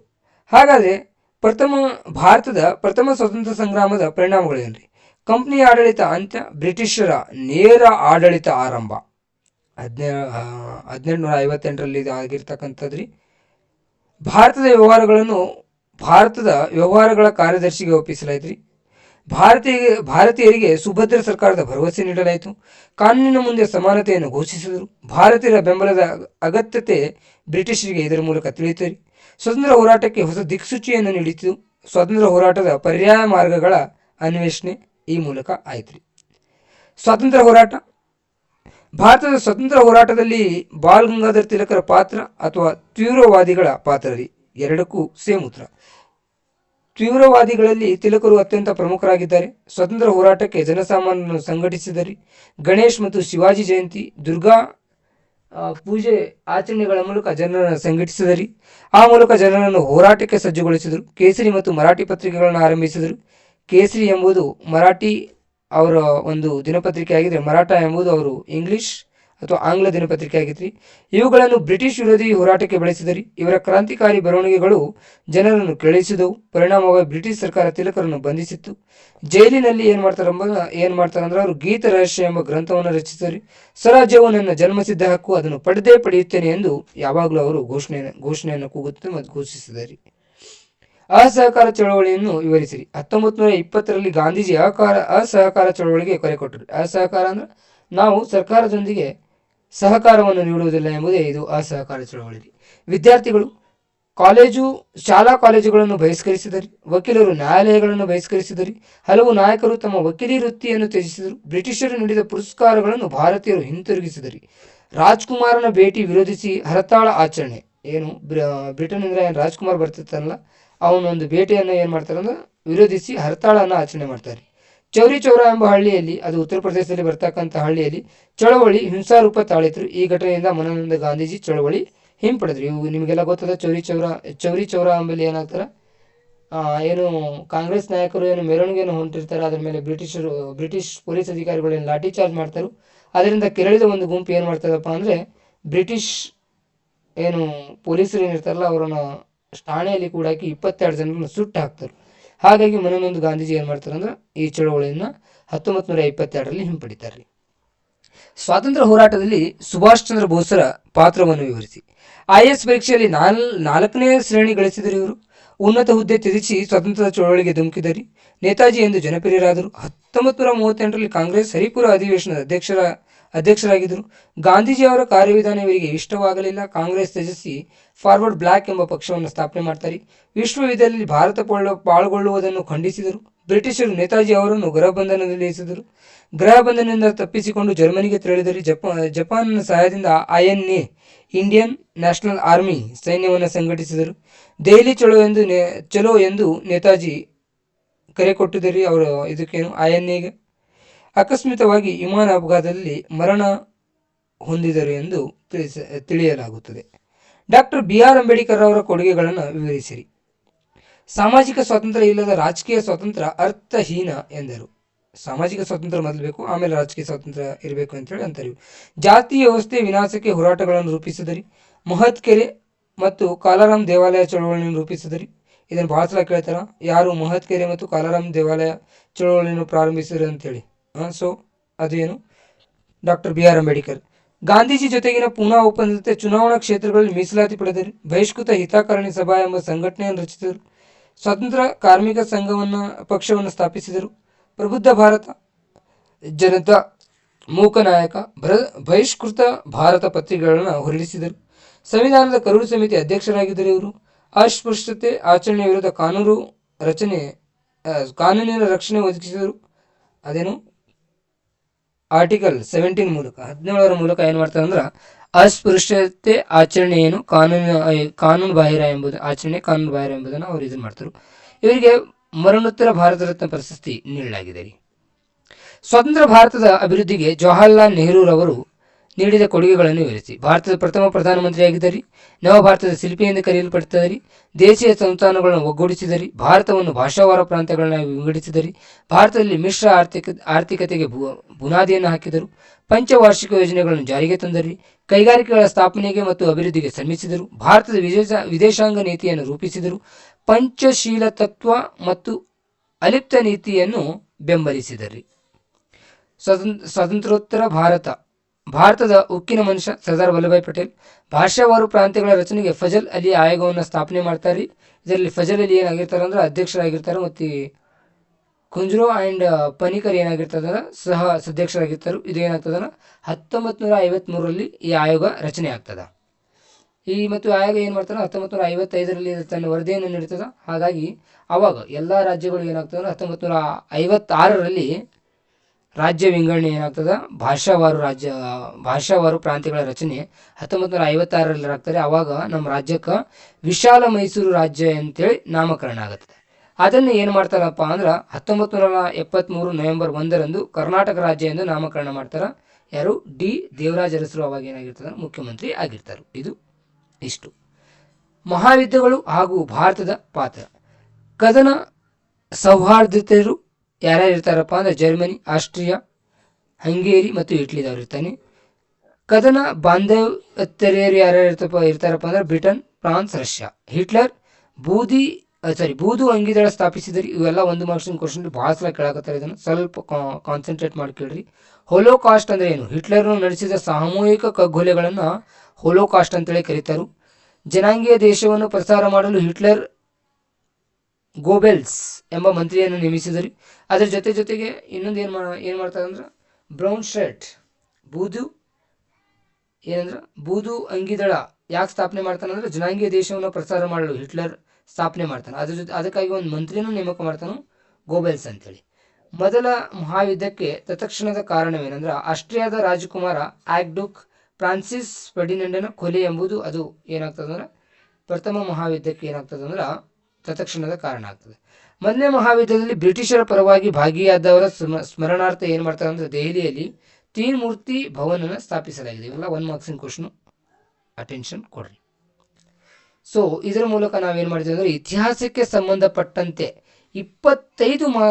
ಹಾಗಾದರೆ ಪ್ರಥಮ, ಭಾರತದ ಪ್ರಥಮ ಸ್ವಾತಂತ್ರ್ಯ ಸಂಗ್ರಾಮದ ಪರಿಣಾಮಗಳೇನ್ರಿ? ಕಂಪ್ನಿ ಆಡಳಿತ ಅಂತ್ಯ, ಬ್ರಿಟಿಷರ ನೇರ ಆಡಳಿತ ಆರಂಭ. ಹದಿನೇ ಹದಿನೆಂಟು ನೂರ ಐವತ್ತೆಂಟರಲ್ಲಿ ಇದು ಆಗಿರ್ತಕ್ಕಂಥದ್ದು ರೀ ಭಾರತದ ವ್ಯವಹಾರಗಳನ್ನು, ಭಾರತದ ವ್ಯವಹಾರಗಳ ಕಾರ್ಯದರ್ಶಿಗೆ ಒಪ್ಪಿಸಲಾಯಿತು ರೀ ಭಾರತೀಯ, ಭಾರತೀಯರಿಗೆ ಸುಭದ್ರ ಸರ್ಕಾರದ ಭರವಸೆ ನೀಡಲಾಯಿತು. ಕಾನೂನಿನ ಮುಂದೆ ಸಮಾನತೆಯನ್ನು ಘೋಷಿಸಿದರು. ಭಾರತೀಯರ ಬೆಂಬಲದ ಅಗತ್ಯತೆ ಬ್ರಿಟಿಷರಿಗೆ ಇದರ ಮೂಲಕ ತಿಳಿಯಿತು ರೀ ಸ್ವತಂತ್ರ ಹೋರಾಟಕ್ಕೆ ಹೊಸ ದಿಕ್ಸೂಚಿಯನ್ನು ನೀಡಿತು ಸ್ವಾತಂತ್ರ್ಯ ಹೋರಾಟದ ಪರ್ಯಾಯ ಮಾರ್ಗಗಳ ಅನ್ವೇಷಣೆ ಈ ಮೂಲಕ ಆಯ್ತು ರೀ ಸ್ವಾತಂತ್ರ್ಯ ಹೋರಾಟ ಭಾರತದ ಸ್ವತಂತ್ರ ಹೋರಾಟದಲ್ಲಿ ಬಾಲ್ ಗಂಗಾಧರ್ ತಿಲಕರ ಪಾತ್ರ ಅಥವಾ ತೀವ್ರವಾದಿಗಳ ಪಾತ್ರ ರೀ ಎರಡಕ್ಕೂ ಸೇಮ್ ಉತ್ತರ. ತೀವ್ರವಾದಿಗಳಲ್ಲಿ ತಿಲಕರು ಅತ್ಯಂತ ಪ್ರಮುಖರಾಗಿದ್ದಾರೆ. ಸ್ವತಂತ್ರ ಹೋರಾಟಕ್ಕೆ ಜನಸಾಮಾನ್ಯರನ್ನು ಸಂಘಟಿಸಿದರಿ. ಗಣೇಶ್ ಮತ್ತು ಶಿವಾಜಿ ಜಯಂತಿ, ದುರ್ಗಾ ಪೂಜೆ ಆಚರಣೆಗಳ ಮೂಲಕ ಜನರನ್ನು ಸಂಘಟಿಸಿದರಿ. ಆ ಮೂಲಕ ಜನರನ್ನು ಹೋರಾಟಕ್ಕೆ ಸಜ್ಜುಗೊಳಿಸಿದರು. ಕೇಸರಿ ಮತ್ತು ಮರಾಠಿ ಪತ್ರಿಕೆಗಳನ್ನು ಆರಂಭಿಸಿದರು. ಕೇಸರಿ ಎಂಬುದು ಮರಾಠಿ ಅವರ ಒಂದು ದಿನಪತ್ರಿಕೆ ಆಗಿದ್ರೆ ಮರಾಠ ಎಂಬುದು ಅವರು ಇಂಗ್ಲಿಷ್ ಅಥವಾ ಆಂಗ್ಲ ದಿನಪತ್ರಿಕೆ ಆಗಿದ್ರಿ. ಇವುಗಳನ್ನು ಬ್ರಿಟಿಷ್ ವಿರೋಧಿ ಹೋರಾಟಕ್ಕೆ ಬಳಸಿದರಿ. ಇವರ ಕ್ರಾಂತಿಕಾರಿ ಬರವಣಿಗೆಗಳು ಜನರನ್ನು ಕೆಳಿಸಿದವು ಪರಿಣಾಮವಾಗಿ ಬ್ರಿಟಿಷ್ ಸರ್ಕಾರ ತಿಲಕರನ್ನು ಬಂಧಿಸಿತ್ತು. ಜೈಲಿನಲ್ಲಿ ಏನು ಮಾಡ್ತಾರೆ ಎಂಬ ಏನು ಮಾಡ್ತಾರೆ ಅಂದ್ರೆ ಅವರು ಗೀತ ರಹಸ್ಯ ಎಂಬ ಗ್ರಂಥವನ್ನು ರಚಿಸಿದರು. ಸ್ವರಾಜ್ಯವು ನನ್ನ ಜನ್ಮಸಿದ್ಧ ಹಕ್ಕು, ಅದನ್ನು ಪಡೆದೇ ಪಡೆಯುತ್ತೇನೆ ಎಂದು ಯಾವಾಗಲೂ ಅವರು ಘೋಷಣೆಯನ್ನು ಘೋಷಣೆಯನ್ನು ಕೂಗುತ್ತಾರೆ ಮತ್ತು ಘೋಷಿಸಿದರು. ಅಸಹಕಾರ ಚಳವಳಿಯನ್ನು ವಿವರಿಸಿರಿ. ಹತ್ತೊಂಬತ್ತು ನೂರ ಇಪ್ಪತ್ತರಲ್ಲಿ ಗಾಂಧೀಜಿ ಅಹಕಾರ, ಅಸಹಕಾರ ಚಳವಳಿಗೆ ಕರೆ ಕೊಟ್ಟರು. ಅಸಹಕಾರ ಅಂದ್ರೆ ನಾವು ಸರ್ಕಾರದೊಂದಿಗೆ ಸಹಕಾರವನ್ನು ನೀಡುವುದಿಲ್ಲ ಎಂಬುದೇ ಇದು ಅಸಹಕಾರ ಚಳವಳಿ ವಿದ್ಯಾರ್ಥಿಗಳು, ಕಾಲೇಜು, ಶಾಲಾ ಕಾಲೇಜುಗಳನ್ನು ಬಹಿಷ್ಕರಿಸಿದರು. ವಕೀಲರು ನ್ಯಾಯಾಲಯಗಳನ್ನು ಬಹಿಷ್ಕರಿಸಿದರು. ಹಲವು ನಾಯಕರು ತಮ್ಮ ವಕೀಲಿ ವೃತ್ತಿಯನ್ನು ತ್ಯಜಿಸಿದರು. ಬ್ರಿಟಿಷರು ನೀಡಿದ ಪುರಸ್ಕಾರಗಳನ್ನು ಭಾರತೀಯರು ಹಿಂತಿರುಗಿಸಿದರು. ರಾಜ್ಕುಮಾರನ ಭೇಟಿ ವಿರೋಧಿಸಿ ಹರತಾಳ ಆಚರಣೆ. ಏನು ಬ್ರಿಟನ್ ಅಂದ್ರೆ ರಾಜ್ಕುಮಾರ್ ಬರ್ತಿರ್ತಾನಲ್ಲ? ಅವನೊಂದು ಭೇಟಿಯನ್ನು ಏನು ಮಾಡ್ತಾರೆ ಅಂದ್ರೆ ವಿರೋಧಿಸಿ ಹರತಾಳನ್ನು ಆಚರಣೆ ಮಾಡ್ತಾರೆ. ಚೌರಿ ಚೌರ ಎಂಬ ಹಳ್ಳಿಯಲ್ಲಿ, ಅದು ಉತ್ತರ ಪ್ರದೇಶದಲ್ಲಿ ಬರ್ತಕ್ಕಂಥ ಹಳ್ಳಿಯಲ್ಲಿ ಚಳವಳಿ, ಹಿಂಸಾರೂಪ ತಾಳಿದ್ರು ಈ ಘಟನೆಯಿಂದ ಮನೋನಂದ ಗಾಂಧೀಜಿ ಚಳವಳಿ ಹಿಂಪಡೆದ್ರು. ಇವು ನಿಮಗೆಲ್ಲ ಗೊತ್ತದ ಚೌರಿ ಚೌರ ಚೌರಿ ಚೌರ ಎಂಬಲ್ಲಿ ಏನಾಗ್ತಾರೆ? ಏನು ಕಾಂಗ್ರೆಸ್ ನಾಯಕರು ಏನು ಮೆರವಣಿಗೆಯನ್ನು ಹೊಂಟಿರ್ತಾರೆ ಅದ್ರ ಮೇಲೆ ಬ್ರಿಟಿಷರು, ಬ್ರಿಟಿಷ್ ಪೊಲೀಸ್ ಅಧಿಕಾರಿಗಳು ಲಾಠಿ ಚಾರ್ಜ್ ಮಾಡ್ತಾರೆ. ಅದರಿಂದ ಕೆರಳಿದ ಒಂದು ಗುಂಪು ಏನು ಮಾಡ್ತದಪ್ಪ ಅಂದರೆ ಬ್ರಿಟಿಷ್ ಏನು ಪೊಲೀಸರು ಏನಿರ್ತಾರಲ್ಲ, ಅವರನ್ನು ಠಾಣೆಯಲ್ಲಿ ಕೂಡ ಹಾಕಿ ಇಪ್ಪತ್ತೆರಡು ಜನರನ್ನು ಸುಟ್ಟು ಹಾಕ್ತಾರೆ ಹಾಗಾಗಿ ಮನನೊಂದು ಗಾಂಧೀಜಿ ಏನು ಮಾಡ್ತಾರಂದ್ರ ಈ ಚಳವಳಿಯನ್ನು ಹತ್ತೊಂಬತ್ತು ನೂರ ಇಪ್ಪತ್ತೆರಡರಲ್ಲಿ ಹಿಂಪಡಿತಾರೆ. ಸ್ವಾತಂತ್ರ್ಯ ಹೋರಾಟದಲ್ಲಿ ಸುಭಾಷ್ ಚಂದ್ರ ಬೋಸರ ಪಾತ್ರವನ್ನು ವಿವರಿಸಿ. ಐ ಎಸ್ ಪರೀಕ್ಷೆಯಲ್ಲಿ ನಾಲ್, ನಾಲ್ಕನೇ ಶ್ರೇಣಿ ಗಳಿಸಿದರು ಇವರು. ಉನ್ನತ ಹುದ್ದೆ ತ್ಯಜಿಸಿ ಸ್ವಾತಂತ್ರ್ಯ ಚಳವಳಿಗೆ ಧುಮುಕಿದರು. ನೇತಾಜಿ ಎಂದು ಜನಪ್ರಿಯರಾದರು. ಹತ್ತೊಂಬತ್ತು ನೂರ ಮೂವತ್ತೆಂಟರಲ್ಲಿ ಕಾಂಗ್ರೆಸ್ ಹರಿಪುರ ಅಧಿವೇಶನದ ಅಧ್ಯಕ್ಷರ ಅಧ್ಯಕ್ಷರಾಗಿದ್ದರು. ಗಾಂಧೀಜಿ ಅವರ ಕಾರ್ಯವಿಧಾನ ಇವರಿಗೆ ಇಷ್ಟವಾಗಲಿಲ್ಲ. ಕಾಂಗ್ರೆಸ್ ತ್ಯಜಿಸಿ ಫಾರ್ವರ್ಡ್ ಬ್ಲ್ಯಾಕ್ ಎಂಬ ಪಕ್ಷವನ್ನು ಸ್ಥಾಪನೆ ಮಾಡ್ತಾರೆ. ವಿಶ್ವವಿದ್ಯಾಲಯದಲ್ಲಿ ಭಾರತ ಪಾಲ್ಗೊಳ್ಳು- ಪಾಲ್ಗೊಳ್ಳುವುದನ್ನು ಖಂಡಿಸಿದರು. ಬ್ರಿಟಿಷರು ನೇತಾಜಿ ಅವರನ್ನು ಗೃಹಬಂಧನದಲ್ಲಿ ಇರಿಸಿದರು ಗೃಹಬಂಧನದಿಂದ ತಪ್ಪಿಸಿಕೊಂಡು ಜರ್ಮನಿಗೆ ತೆರಳಿದರೆ ಜಪಾನ್ ಜಪಾನ್ನ ಸಹಾಯದಿಂದ ಐಎನ್ಎ, ಇಂಡಿಯನ್ ನ್ಯಾಷನಲ್ ಆರ್ಮಿ ಸೈನ್ಯವನ್ನು ಸಂಘಟಿಸಿದರು. ದೆಹಲಿ ಚಲೋ ಎಂದು ನೆ, ಚಲೋ ಎಂದು ನೇತಾಜಿ ಕರೆ ಕೊಟ್ಟಿದ್ದರು ಅವರು ಇದಕ್ಕೇನು? ಐ ಎಗೆ ಆಕಸ್ಮಿಕವಾಗಿ ವಿಮಾನ ಅಪಘಾತದಲ್ಲಿ ಮರಣ ಹೊಂದಿದರು ಎಂದು ತಿಳಿಸ, ತಿಳಿಯಲಾಗುತ್ತದೆ. ಡಾಕ್ಟರ್ ಬಿ ಆರ್ ಅಂಬೇಡ್ಕರ್ ಅವರ ಕೊಡುಗೆಗಳನ್ನು ವಿವರಿಸಿರಿ. ಸಾಮಾಜಿಕ ಸ್ವಾತಂತ್ರ್ಯ ಇಲ್ಲದ ರಾಜಕೀಯ ಸ್ವಾತಂತ್ರ್ಯ ಅರ್ಥಹೀನ ಎಂದರು. ಸಾಮಾಜಿಕ ಸ್ವಾತಂತ್ರ್ಯ ಮೊದಲು ಬೇಕು, ಆಮೇಲೆ ರಾಜಕೀಯ ಸ್ವಾತಂತ್ರ್ಯ ಇರಬೇಕು ಅಂತೇಳಿ ಅಂತಾರೆ. ಜಾತಿ ವ್ಯವಸ್ಥೆ ವಿನಾಶಕ್ಕೆ ಹೋರಾಟಗಳನ್ನು ರೂಪಿಸಿದರಿ. ಮಹತ್ಕೆರೆ ಮತ್ತು ಕಾಲಾರಾಮ್ ದೇವಾಲಯ ಚಳವಳಿಯನ್ನು ರೂಪಿಸಿದರಿ. ಇದನ್ನು ಭಾಳ ಸಲ ಕೇಳ್ತಾರ. ಯಾರು ಮಹತ್ಕೆರೆ ಮತ್ತು ಕಾಲಾರಾಮ್ ದೇವಾಲಯ ಚಳವಳಿಯನ್ನು ಪ್ರಾರಂಭಿಸಿದರು ಅಂತೇಳಿ ಸೊ ಅದೇನು? Doctor B R Ambedkar. Gandhiji ಜೊತೆಗಿನ ಪೂನಾ ಒಪ್ಪಂದದಂತೆ ಚುನಾವಣಾ ಕ್ಷೇತ್ರಗಳಲ್ಲಿ ಮೀಸಲಾತಿ ಪಡೆದರು. ಬಹಿಷ್ಕೃತ ಹಿತಕಾರಣಿ ಸಭಾ ಎಂಬ ಸಂಘಟನೆಯನ್ನು ರಚಿಸಿದರು. ಸ್ವತಂತ್ರ ಕಾರ್ಮಿಕ ಸಂಘವನ್ನು, ಪಕ್ಷವನ್ನು ಸ್ಥಾಪಿಸಿದರು. ಪ್ರಬುದ್ಧ ಭಾರತ, ಜನತಾ ಮೂಕನಾಯಕ ಭರ, ಬಹಿಷ್ಕೃತ ಭಾರತ ಪತ್ರಿಕೆಗಳನ್ನು ಹೊರಡಿಸಿದರು. ಸಂವಿಧಾನದ ಕರಡು ಸಮಿತಿ ಅಧ್ಯಕ್ಷರಾಗಿದ್ದರು ಇವರು. ಅಸ್ಪೃಶ್ಯತೆ, ಆಚರಣೆ ವಿರುದ್ಧ ಕಾನೂನು ರಚನೆ ಕಾನೂನಿನ ರಕ್ಷಣೆ ಒದಗಿಸಿದರು. ಅದೇನು? ಆರ್ಟಿಕಲ್ ಸೆವೆಂಟೀನ್ ಮೂಲಕ, ಹದಿನೇಳರ ಮೂಲಕ ಏನು ಮಾಡ್ತಾರೆ ಅಂದ್ರೆ, ಅಸ್ಪೃಶ್ಯತೆ ಆಚರಣೆ ಏನು ಕಾನೂನು ಕಾನೂನು ಬಾಹಿರ ಎಂಬುದು, ಆಚರಣೆ ಕಾನೂನು ಬಾಹಿರ ಎಂಬುದನ್ನು ಅವರು ಇದನ್ನು ಮಾಡ್ತಾರೆ. ಇವರಿಗೆ ಮರಣೋತ್ತರ ಭಾರತ ರತ್ನ ಪ್ರಶಸ್ತಿ ನೀಡಲಾಗಿದೆ ಸ್ವತಂತ್ರ ಭಾರತದ ಅಭಿವೃದ್ಧಿಗೆ ಜವಾಹರ್ಲಾಲ್ ನೆಹರೂರವರು ನೀಡಿದ ಕೊಡುಗೆಗಳನ್ನು ವಿವರಿಸಿ. ಭಾರತದ ಪ್ರಥಮ ಪ್ರಧಾನಮಂತ್ರಿಯಾಗಿದ್ದರಿ ನವ ಭಾರತದ ಶಿಲ್ಪಿ ಎಂದು ಕರೆಯಲ್ಪಡುತ್ತದರಿ ದೇಶೀಯ ಸಂಸ್ಥಾನಗಳನ್ನು ಒಗ್ಗೂಡಿಸಿದರಿ, ಭಾರತವನ್ನು ಭಾಷಾವಾರ ಪ್ರಾಂತ್ಯಗಳನ್ನಾಗಿ ವಿಂಗಡಿಸಿದರಿ, ಭಾರತದಲ್ಲಿ ಮಿಶ್ರ ಆರ್ಥಿಕ, ಆರ್ಥಿಕತೆಗೆ ಬುನಾದಿಯನ್ನು ಹಾಕಿದರು. ಪಂಚವಾರ್ಷಿಕ ಯೋಜನೆಗಳನ್ನು ಜಾರಿಗೆ ತಂದರಿ, ಕೈಗಾರಿಕೆಗಳ ಸ್ಥಾಪನೆಗೆ ಮತ್ತು ಅಭಿವೃದ್ಧಿಗೆ ಶ್ರಮಿಸಿದರು. ಭಾರತದ ವಿದೇಶ, ವಿದೇಶಾಂಗ ನೀತಿಯನ್ನು ರೂಪಿಸಿದರು. ಪಂಚಶೀಲ ತತ್ವ ಮತ್ತು ಅಲಿಪ್ತ ನೀತಿಯನ್ನು ಬೆಂಬಲಿಸಿದರಿ. ಸ್ವತಂತ್ರ ಸ್ವತಂತ್ರೋತ್ತರ ಭಾರತ. ಭಾರತದ ಉಕ್ಕಿನ ಮನುಷ್ಯ ಸರ್ದಾರ್ ವಲ್ಲಭಾಯ್ ಪಟೇಲ್. ಭಾಷಾವಾರು ಪ್ರಾಂತ್ಯಗಳ ರಚನೆಗೆ ಫಜಲ್ ಅಲಿ ಆಯೋಗವನ್ನು ಸ್ಥಾಪನೆ ಮಾಡ್ತಾರೆ. ಇದರಲ್ಲಿ ಫಜಲ್ ಅಲಿ ಏನಾಗಿರ್ತಾರೆ ಅಂದ್ರೆ ಅಧ್ಯಕ್ಷರಾಗಿರ್ತಾರೆ ಮತ್ತು ಕುಂಜ್ರೋ ಆ್ಯಂಡ್ ಪನಿಕರ್ ಏನಾಗಿರ್ತದ ಸಹ ಸದಸ್ಯರಾಗಿರ್ತಾರೆ ಇದು ಏನಾಗ್ತದ ಹತ್ತೊಂಬತ್ತು ನೂರ ಐವತ್ತ್ಮೂರರಲ್ಲಿ ಈ ಆಯೋಗ ರಚನೆ ಆಗ್ತದೆ. ಈ ಮತ್ತು ಆಯೋಗ ಏನು ಮಾಡ್ತಾರೆ ಹತ್ತೊಂಬತ್ತು ನೂರ ಐವತ್ತೈದರಲ್ಲಿ ತನ್ನ ವರದಿಯನ್ನು ನೀಡ್ತದೆ. ಹಾಗಾಗಿ ಅವಾಗ ಎಲ್ಲ ರಾಜ್ಯಗಳು ಏನಾಗ್ತದೆ ಹತ್ತೊಂಬತ್ತು ನೂರ ಐವತ್ತಾರರಲ್ಲಿ ರಾಜ್ಯ ವಿಂಗಡಣೆ ಏನಾಗ್ತದೆ? ಭಾಷಾವಾರು ರಾಜ್ಯ, ಭಾಷಾವಾರು ಪ್ರಾಂತ್ಯಗಳ ರಚನೆ ಹತ್ತೊಂಬತ್ತು ನೂರ ಐವತ್ತಾರರಲ್ಲಿ ಆಗ್ತದೆ. ಆವಾಗ ನಮ್ಮ ರಾಜ್ಯಕ್ಕೆ ವಿಶಾಲ ಮೈಸೂರು ರಾಜ್ಯ ಅಂತೇಳಿ ನಾಮಕರಣ ಆಗುತ್ತದೆ ಅದನ್ನು ಏನು ಮಾಡ್ತಾರಪ್ಪ ಅಂದ್ರೆ ಹತ್ತೊಂಬತ್ತು ನೂರ ಎಪ್ಪತ್ತ್ಮೂರು ನವೆಂಬರ್ ಒಂದರಂದು ಕರ್ನಾಟಕ ರಾಜ್ಯ ಎಂದು ನಾಮಕರಣ ಮಾಡ್ತಾರೆ. ಯಾರು? ಡಿ ದೇವರಾಜ ಅರಸರು ಅವಾಗ ಏನಾಗಿರ್ತಾರೆ? ಮುಖ್ಯಮಂತ್ರಿ ಆಗಿರ್ತಾರೆ. ಇದು ಇಷ್ಟು. ಮಹಾಯುದ್ಧಗಳು ಹಾಗೂ ಭಾರತದ ಪಾತ್ರ. ಕದನ ಸೌಹಾರ್ದತೆಯರು ಯಾರ್ಯಾರು ಇರ್ತಾರಪ್ಪ ಅಂದ್ರೆ ಜರ್ಮನಿ, ಆಸ್ಟ್ರಿಯಾ, ಹಂಗೇರಿ ಮತ್ತು ಇಟ್ಲಿದವ್ರು ಇರ್ತಾನೆ. ಕದನ ಬಾಂಧವ್ಯತೆಯರು ಯಾರ್ಯಾರು ಇರ್ತಪ್ಪ ಇರ್ತಾರಪ್ಪ ಅಂದ್ರೆ ಬ್ರಿಟನ್, ಫ್ರಾನ್ಸ್, ರಷ್ಯಾ. ಹಿಟ್ಲರ್, ಬೂದಿ ಸಾರಿ ಬೂದು ಅಂಗಿದಳ ಸ್ಥಾಪಿಸಿದರಿ. ಇವೆಲ್ಲ ಒಂದು ಮಾರ್ಕ್ಸಿನ ಕ್ವಶನ್ ಭಾಳ ಸಲ ಕೇಳಕತ್ತಾರೆ ಇದನ್ನು. ಸ್ವಲ್ಪ ಕಾನ್ಸಂಟ್ರೇಟ್ ಮಾಡಿ ಕೇಳ್ರಿ. ಹೋಲೋ ಕಾಸ್ಟ್ ಅಂದ್ರೆ ಏನು? ಹಿಟ್ಲರ್ನು ನಡೆಸಿದ ಸಾಮೂಹಿಕ ಕಗ್ಗೊಲೆಗಳನ್ನು ಹೊಲೋಕಾಸ್ಟ್ ಅಂತೇಳಿ ಕರೀತಾರೆ. ಜನಾಂಗೀಯ ದೇಶವನ್ನು ಪ್ರಸಾರ ಮಾಡಲು ಹಿಟ್ಲರ್ ಗೋಬೆಲ್ಸ್ ಎಂಬ ಮಂತ್ರಿಯನ್ನು ನೇಮಿಸಿದರು. ಅದರ ಜೊತೆ ಜೊತೆಗೆ ಇನ್ನೊಂದು ಏನು ಮಾಡ ಏನು ಮಾಡ್ತಾರೆ ಅಂದ್ರೆ ಬ್ರೌನ್ ಶರ್ಟ್ ಬೂದು, ಏನಂದ್ರೆ ಬೂದು ಅಂಗಿದಳ ಯಾಕೆ ಸ್ಥಾಪನೆ ಮಾಡ್ತಾನೆ ಅಂದ್ರೆ ಜನಾಂಗೀಯ ದೇಶವನ್ನು ಪ್ರಸಾರ ಮಾಡಲು ಹಿಟ್ಲರ್ ಸ್ಥಾಪನೆ ಮಾಡ್ತಾನೆ. ಅದ್ರ ಜೊತೆ, ಅದಕ್ಕಾಗಿ ಒಂದು ಮಂತ್ರಿನೂ ನೇಮಕ ಮಾಡ್ತಾನೆ ಗೋಬೆಲ್ಸ್ ಅಂತೇಳಿ. ಮೊದಲ ಮಹಾಯುದ್ಧಕ್ಕೆ ತತ್ಕ್ಷಣದ ಕಾರಣವೇನೆಂದ್ರೆ ಆಸ್ಟ್ರಿಯಾದ ರಾಜಕುಮಾರ ಆಗ್ಡುಕ್ ಫ್ರಾನ್ಸಿಸ್ ಫೆರ್ಡಿನೆಂಡನ ಕೊಲೆ ಎಂಬುದು ಅದು ಏನಾಗ್ತದೆ ಅಂದ್ರೆ ಪ್ರಥಮ ಮಹಾಯುದ್ಧಕ್ಕೆ ಏನಾಗ್ತದೆ ಅಂದ್ರೆ ತತ್ಕ್ಷಣದ ಕಾರಣ ಆಗ್ತದೆ. ಮೊದಲನೇ ಮಹಾಯುದ್ಧದಲ್ಲಿ ಬ್ರಿಟಿಷರ ಪರವಾಗಿ ಭಾಗಿಯಾದವರ ಸ್ಮ, ಸ್ಮರಣಾರ್ಥ ಏನು ಮಾಡ್ತಾರೆ ಅಂದರೆ ದೆಹಲಿಯಲ್ಲಿ ತೀನ್ ಮೂರ್ತಿ ಭವನನ ಸ್ಥಾಪಿಸಲಾಗಿದೆ. ಇವೆಲ್ಲ ಒನ್ ಮಾರ್ಕ್ಸಿನ ಕ್ವಶನು ಅಟೆನ್ಷನ್ ಕೊಡ್ರಿ. ಸೊ ಇದರ ಮೂಲಕ ನಾವೇನು ಮಾಡ್ತೀವಿ ಅಂದರೆ ಇತಿಹಾಸಕ್ಕೆ ಸಂಬಂಧಪಟ್ಟಂತೆ ಇಪ್ಪತ್ತೈದು ಮಾ,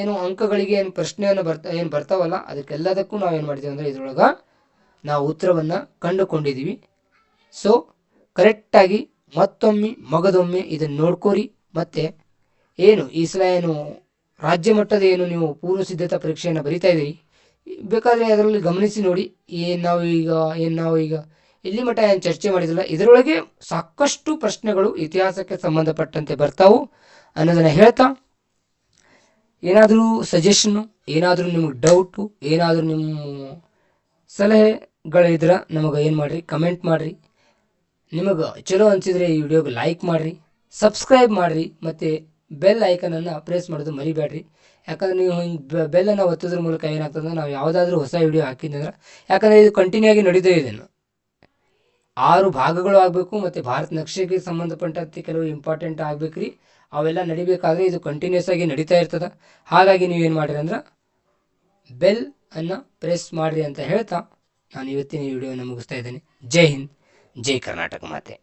ಏನು ಅಂಕಗಳಿಗೆ ಏನು ಪ್ರಶ್ನೆಯನ್ನು ಬರ್ತಾ, ಏನು ಬರ್ತಾವಲ್ಲ ಅದಕ್ಕೆಲ್ಲದಕ್ಕೂ ನಾವೇನು ಮಾಡ್ತೀವಿ ಅಂದರೆ ಇದರೊಳಗೆ ನಾವು ಉತ್ತರವನ್ನು ಕಂಡುಕೊಂಡಿದ್ದೀವಿ. ಸೊ ಕರೆಕ್ಟಾಗಿ ಮತ್ತೊಮ್ಮೆ ಮಗದೊಮ್ಮೆ ಇದನ್ನು ನೋಡ್ಕೋರಿ. ಮತ್ತೆ ಏನು ಈ ಸಲ ಏನು ರಾಜ್ಯ ಮಟ್ಟದ ಏನು ನೀವು ಪೂರ್ವ ಸಿದ್ಧತಾ ಪರೀಕ್ಷೆಯನ್ನು ಬರಿತಾ ಇದ್ದೀರಿ? ಬೇಕಾದರೆ ಅದರಲ್ಲಿ ಗಮನಿಸಿ ನೋಡಿ, ಏನು ನಾವು ಈಗ, ಏನು ನಾವು ಈಗ ಇಲ್ಲಿ ಮಟ್ಟ ಏನು ಚರ್ಚೆ ಮಾಡಿದಿಲ್ಲ ಇದರೊಳಗೆ ಸಾಕಷ್ಟು ಪ್ರಶ್ನೆಗಳು ಇತಿಹಾಸಕ್ಕೆ ಸಂಬಂಧಪಟ್ಟಂತೆ ಬರ್ತಾವು ಅನ್ನೋದನ್ನು ಹೇಳ್ತಾ, ಏನಾದರೂ ಸಜೆಷನ್ನು ಏನಾದರೂ ನಿಮಗೆ ಡೌಟು ಏನಾದರೂ ನಿಮ್ಮ ಸಲಹೆಗಳಿದ್ರೆ ನಮಗೆ ಏನು ಮಾಡಿರಿ? ಕಮೆಂಟ್ ಮಾಡಿರಿ. ನಿಮಗೆ ಚಲೋ ಅನಿಸಿದರೆ ಈ ವಿಡಿಯೋಗೆ ಲೈಕ್ ಮಾಡಿರಿ ಸಬ್ಸ್ಕ್ರೈಬ್ ಮಾಡಿರಿ, ಮತ್ತು ಬೆಲ್ ಐಕನನ್ನು ಪ್ರೆಸ್ ಮಾಡೋದು ಮರಿಬೇಡ್ರಿ ಯಾಕಂದ್ರೆ ನೀವು ಹಿಂಗೆ ಬೆಲ್ಲನ್ನು ಒತ್ತೋದ್ರ ಮೂಲಕ ಏನಾಗ್ತದೆ ನಾವು ಯಾವುದಾದ್ರೂ ಹೊಸ ವಿಡಿಯೋ ಹಾಕಿದ್ದಂದ್ರೆ ಯಾಕಂದರೆ ಇದು ಕಂಟಿನ್ಯೂ ಆಗಿ ನಡೀತಾ ಇದೆ ಆರು ಭಾಗಗಳು ಆಗಬೇಕು ಮತ್ತು ಭಾರತ ನಕ್ಷೆಗೆ ಸಂಬಂಧಪಟ್ಟಂತೆ ಕೆಲವು ಇಂಪಾರ್ಟೆಂಟ್ ಆಗ್ಬೇಕು ರೀ ಅವೆಲ್ಲ ನಡಿಬೇಕಾದ್ರೆ ಇದು ಕಂಟಿನ್ಯೂಸ್ ಆಗಿ ನಡೀತಾ ಇರ್ತದೆ. ಹಾಗಾಗಿ ನೀವೇನು ಮಾಡಿರಿ ಅಂದ್ರೆ ಬೆಲ್ ಅನ್ನು ಪ್ರೆಸ್ ಮಾಡಿರಿ ಅಂತ ಹೇಳ್ತಾ ನಾನು ಇವತ್ತಿನ ವಿಡಿಯೋನ ಮುಗಿಸ್ತಾ ಇದ್ದೀನಿ. ಜೈ ಹಿಂದ್. ಜೈ ಕರ್ನಾಟಕ ಮಾತೆ.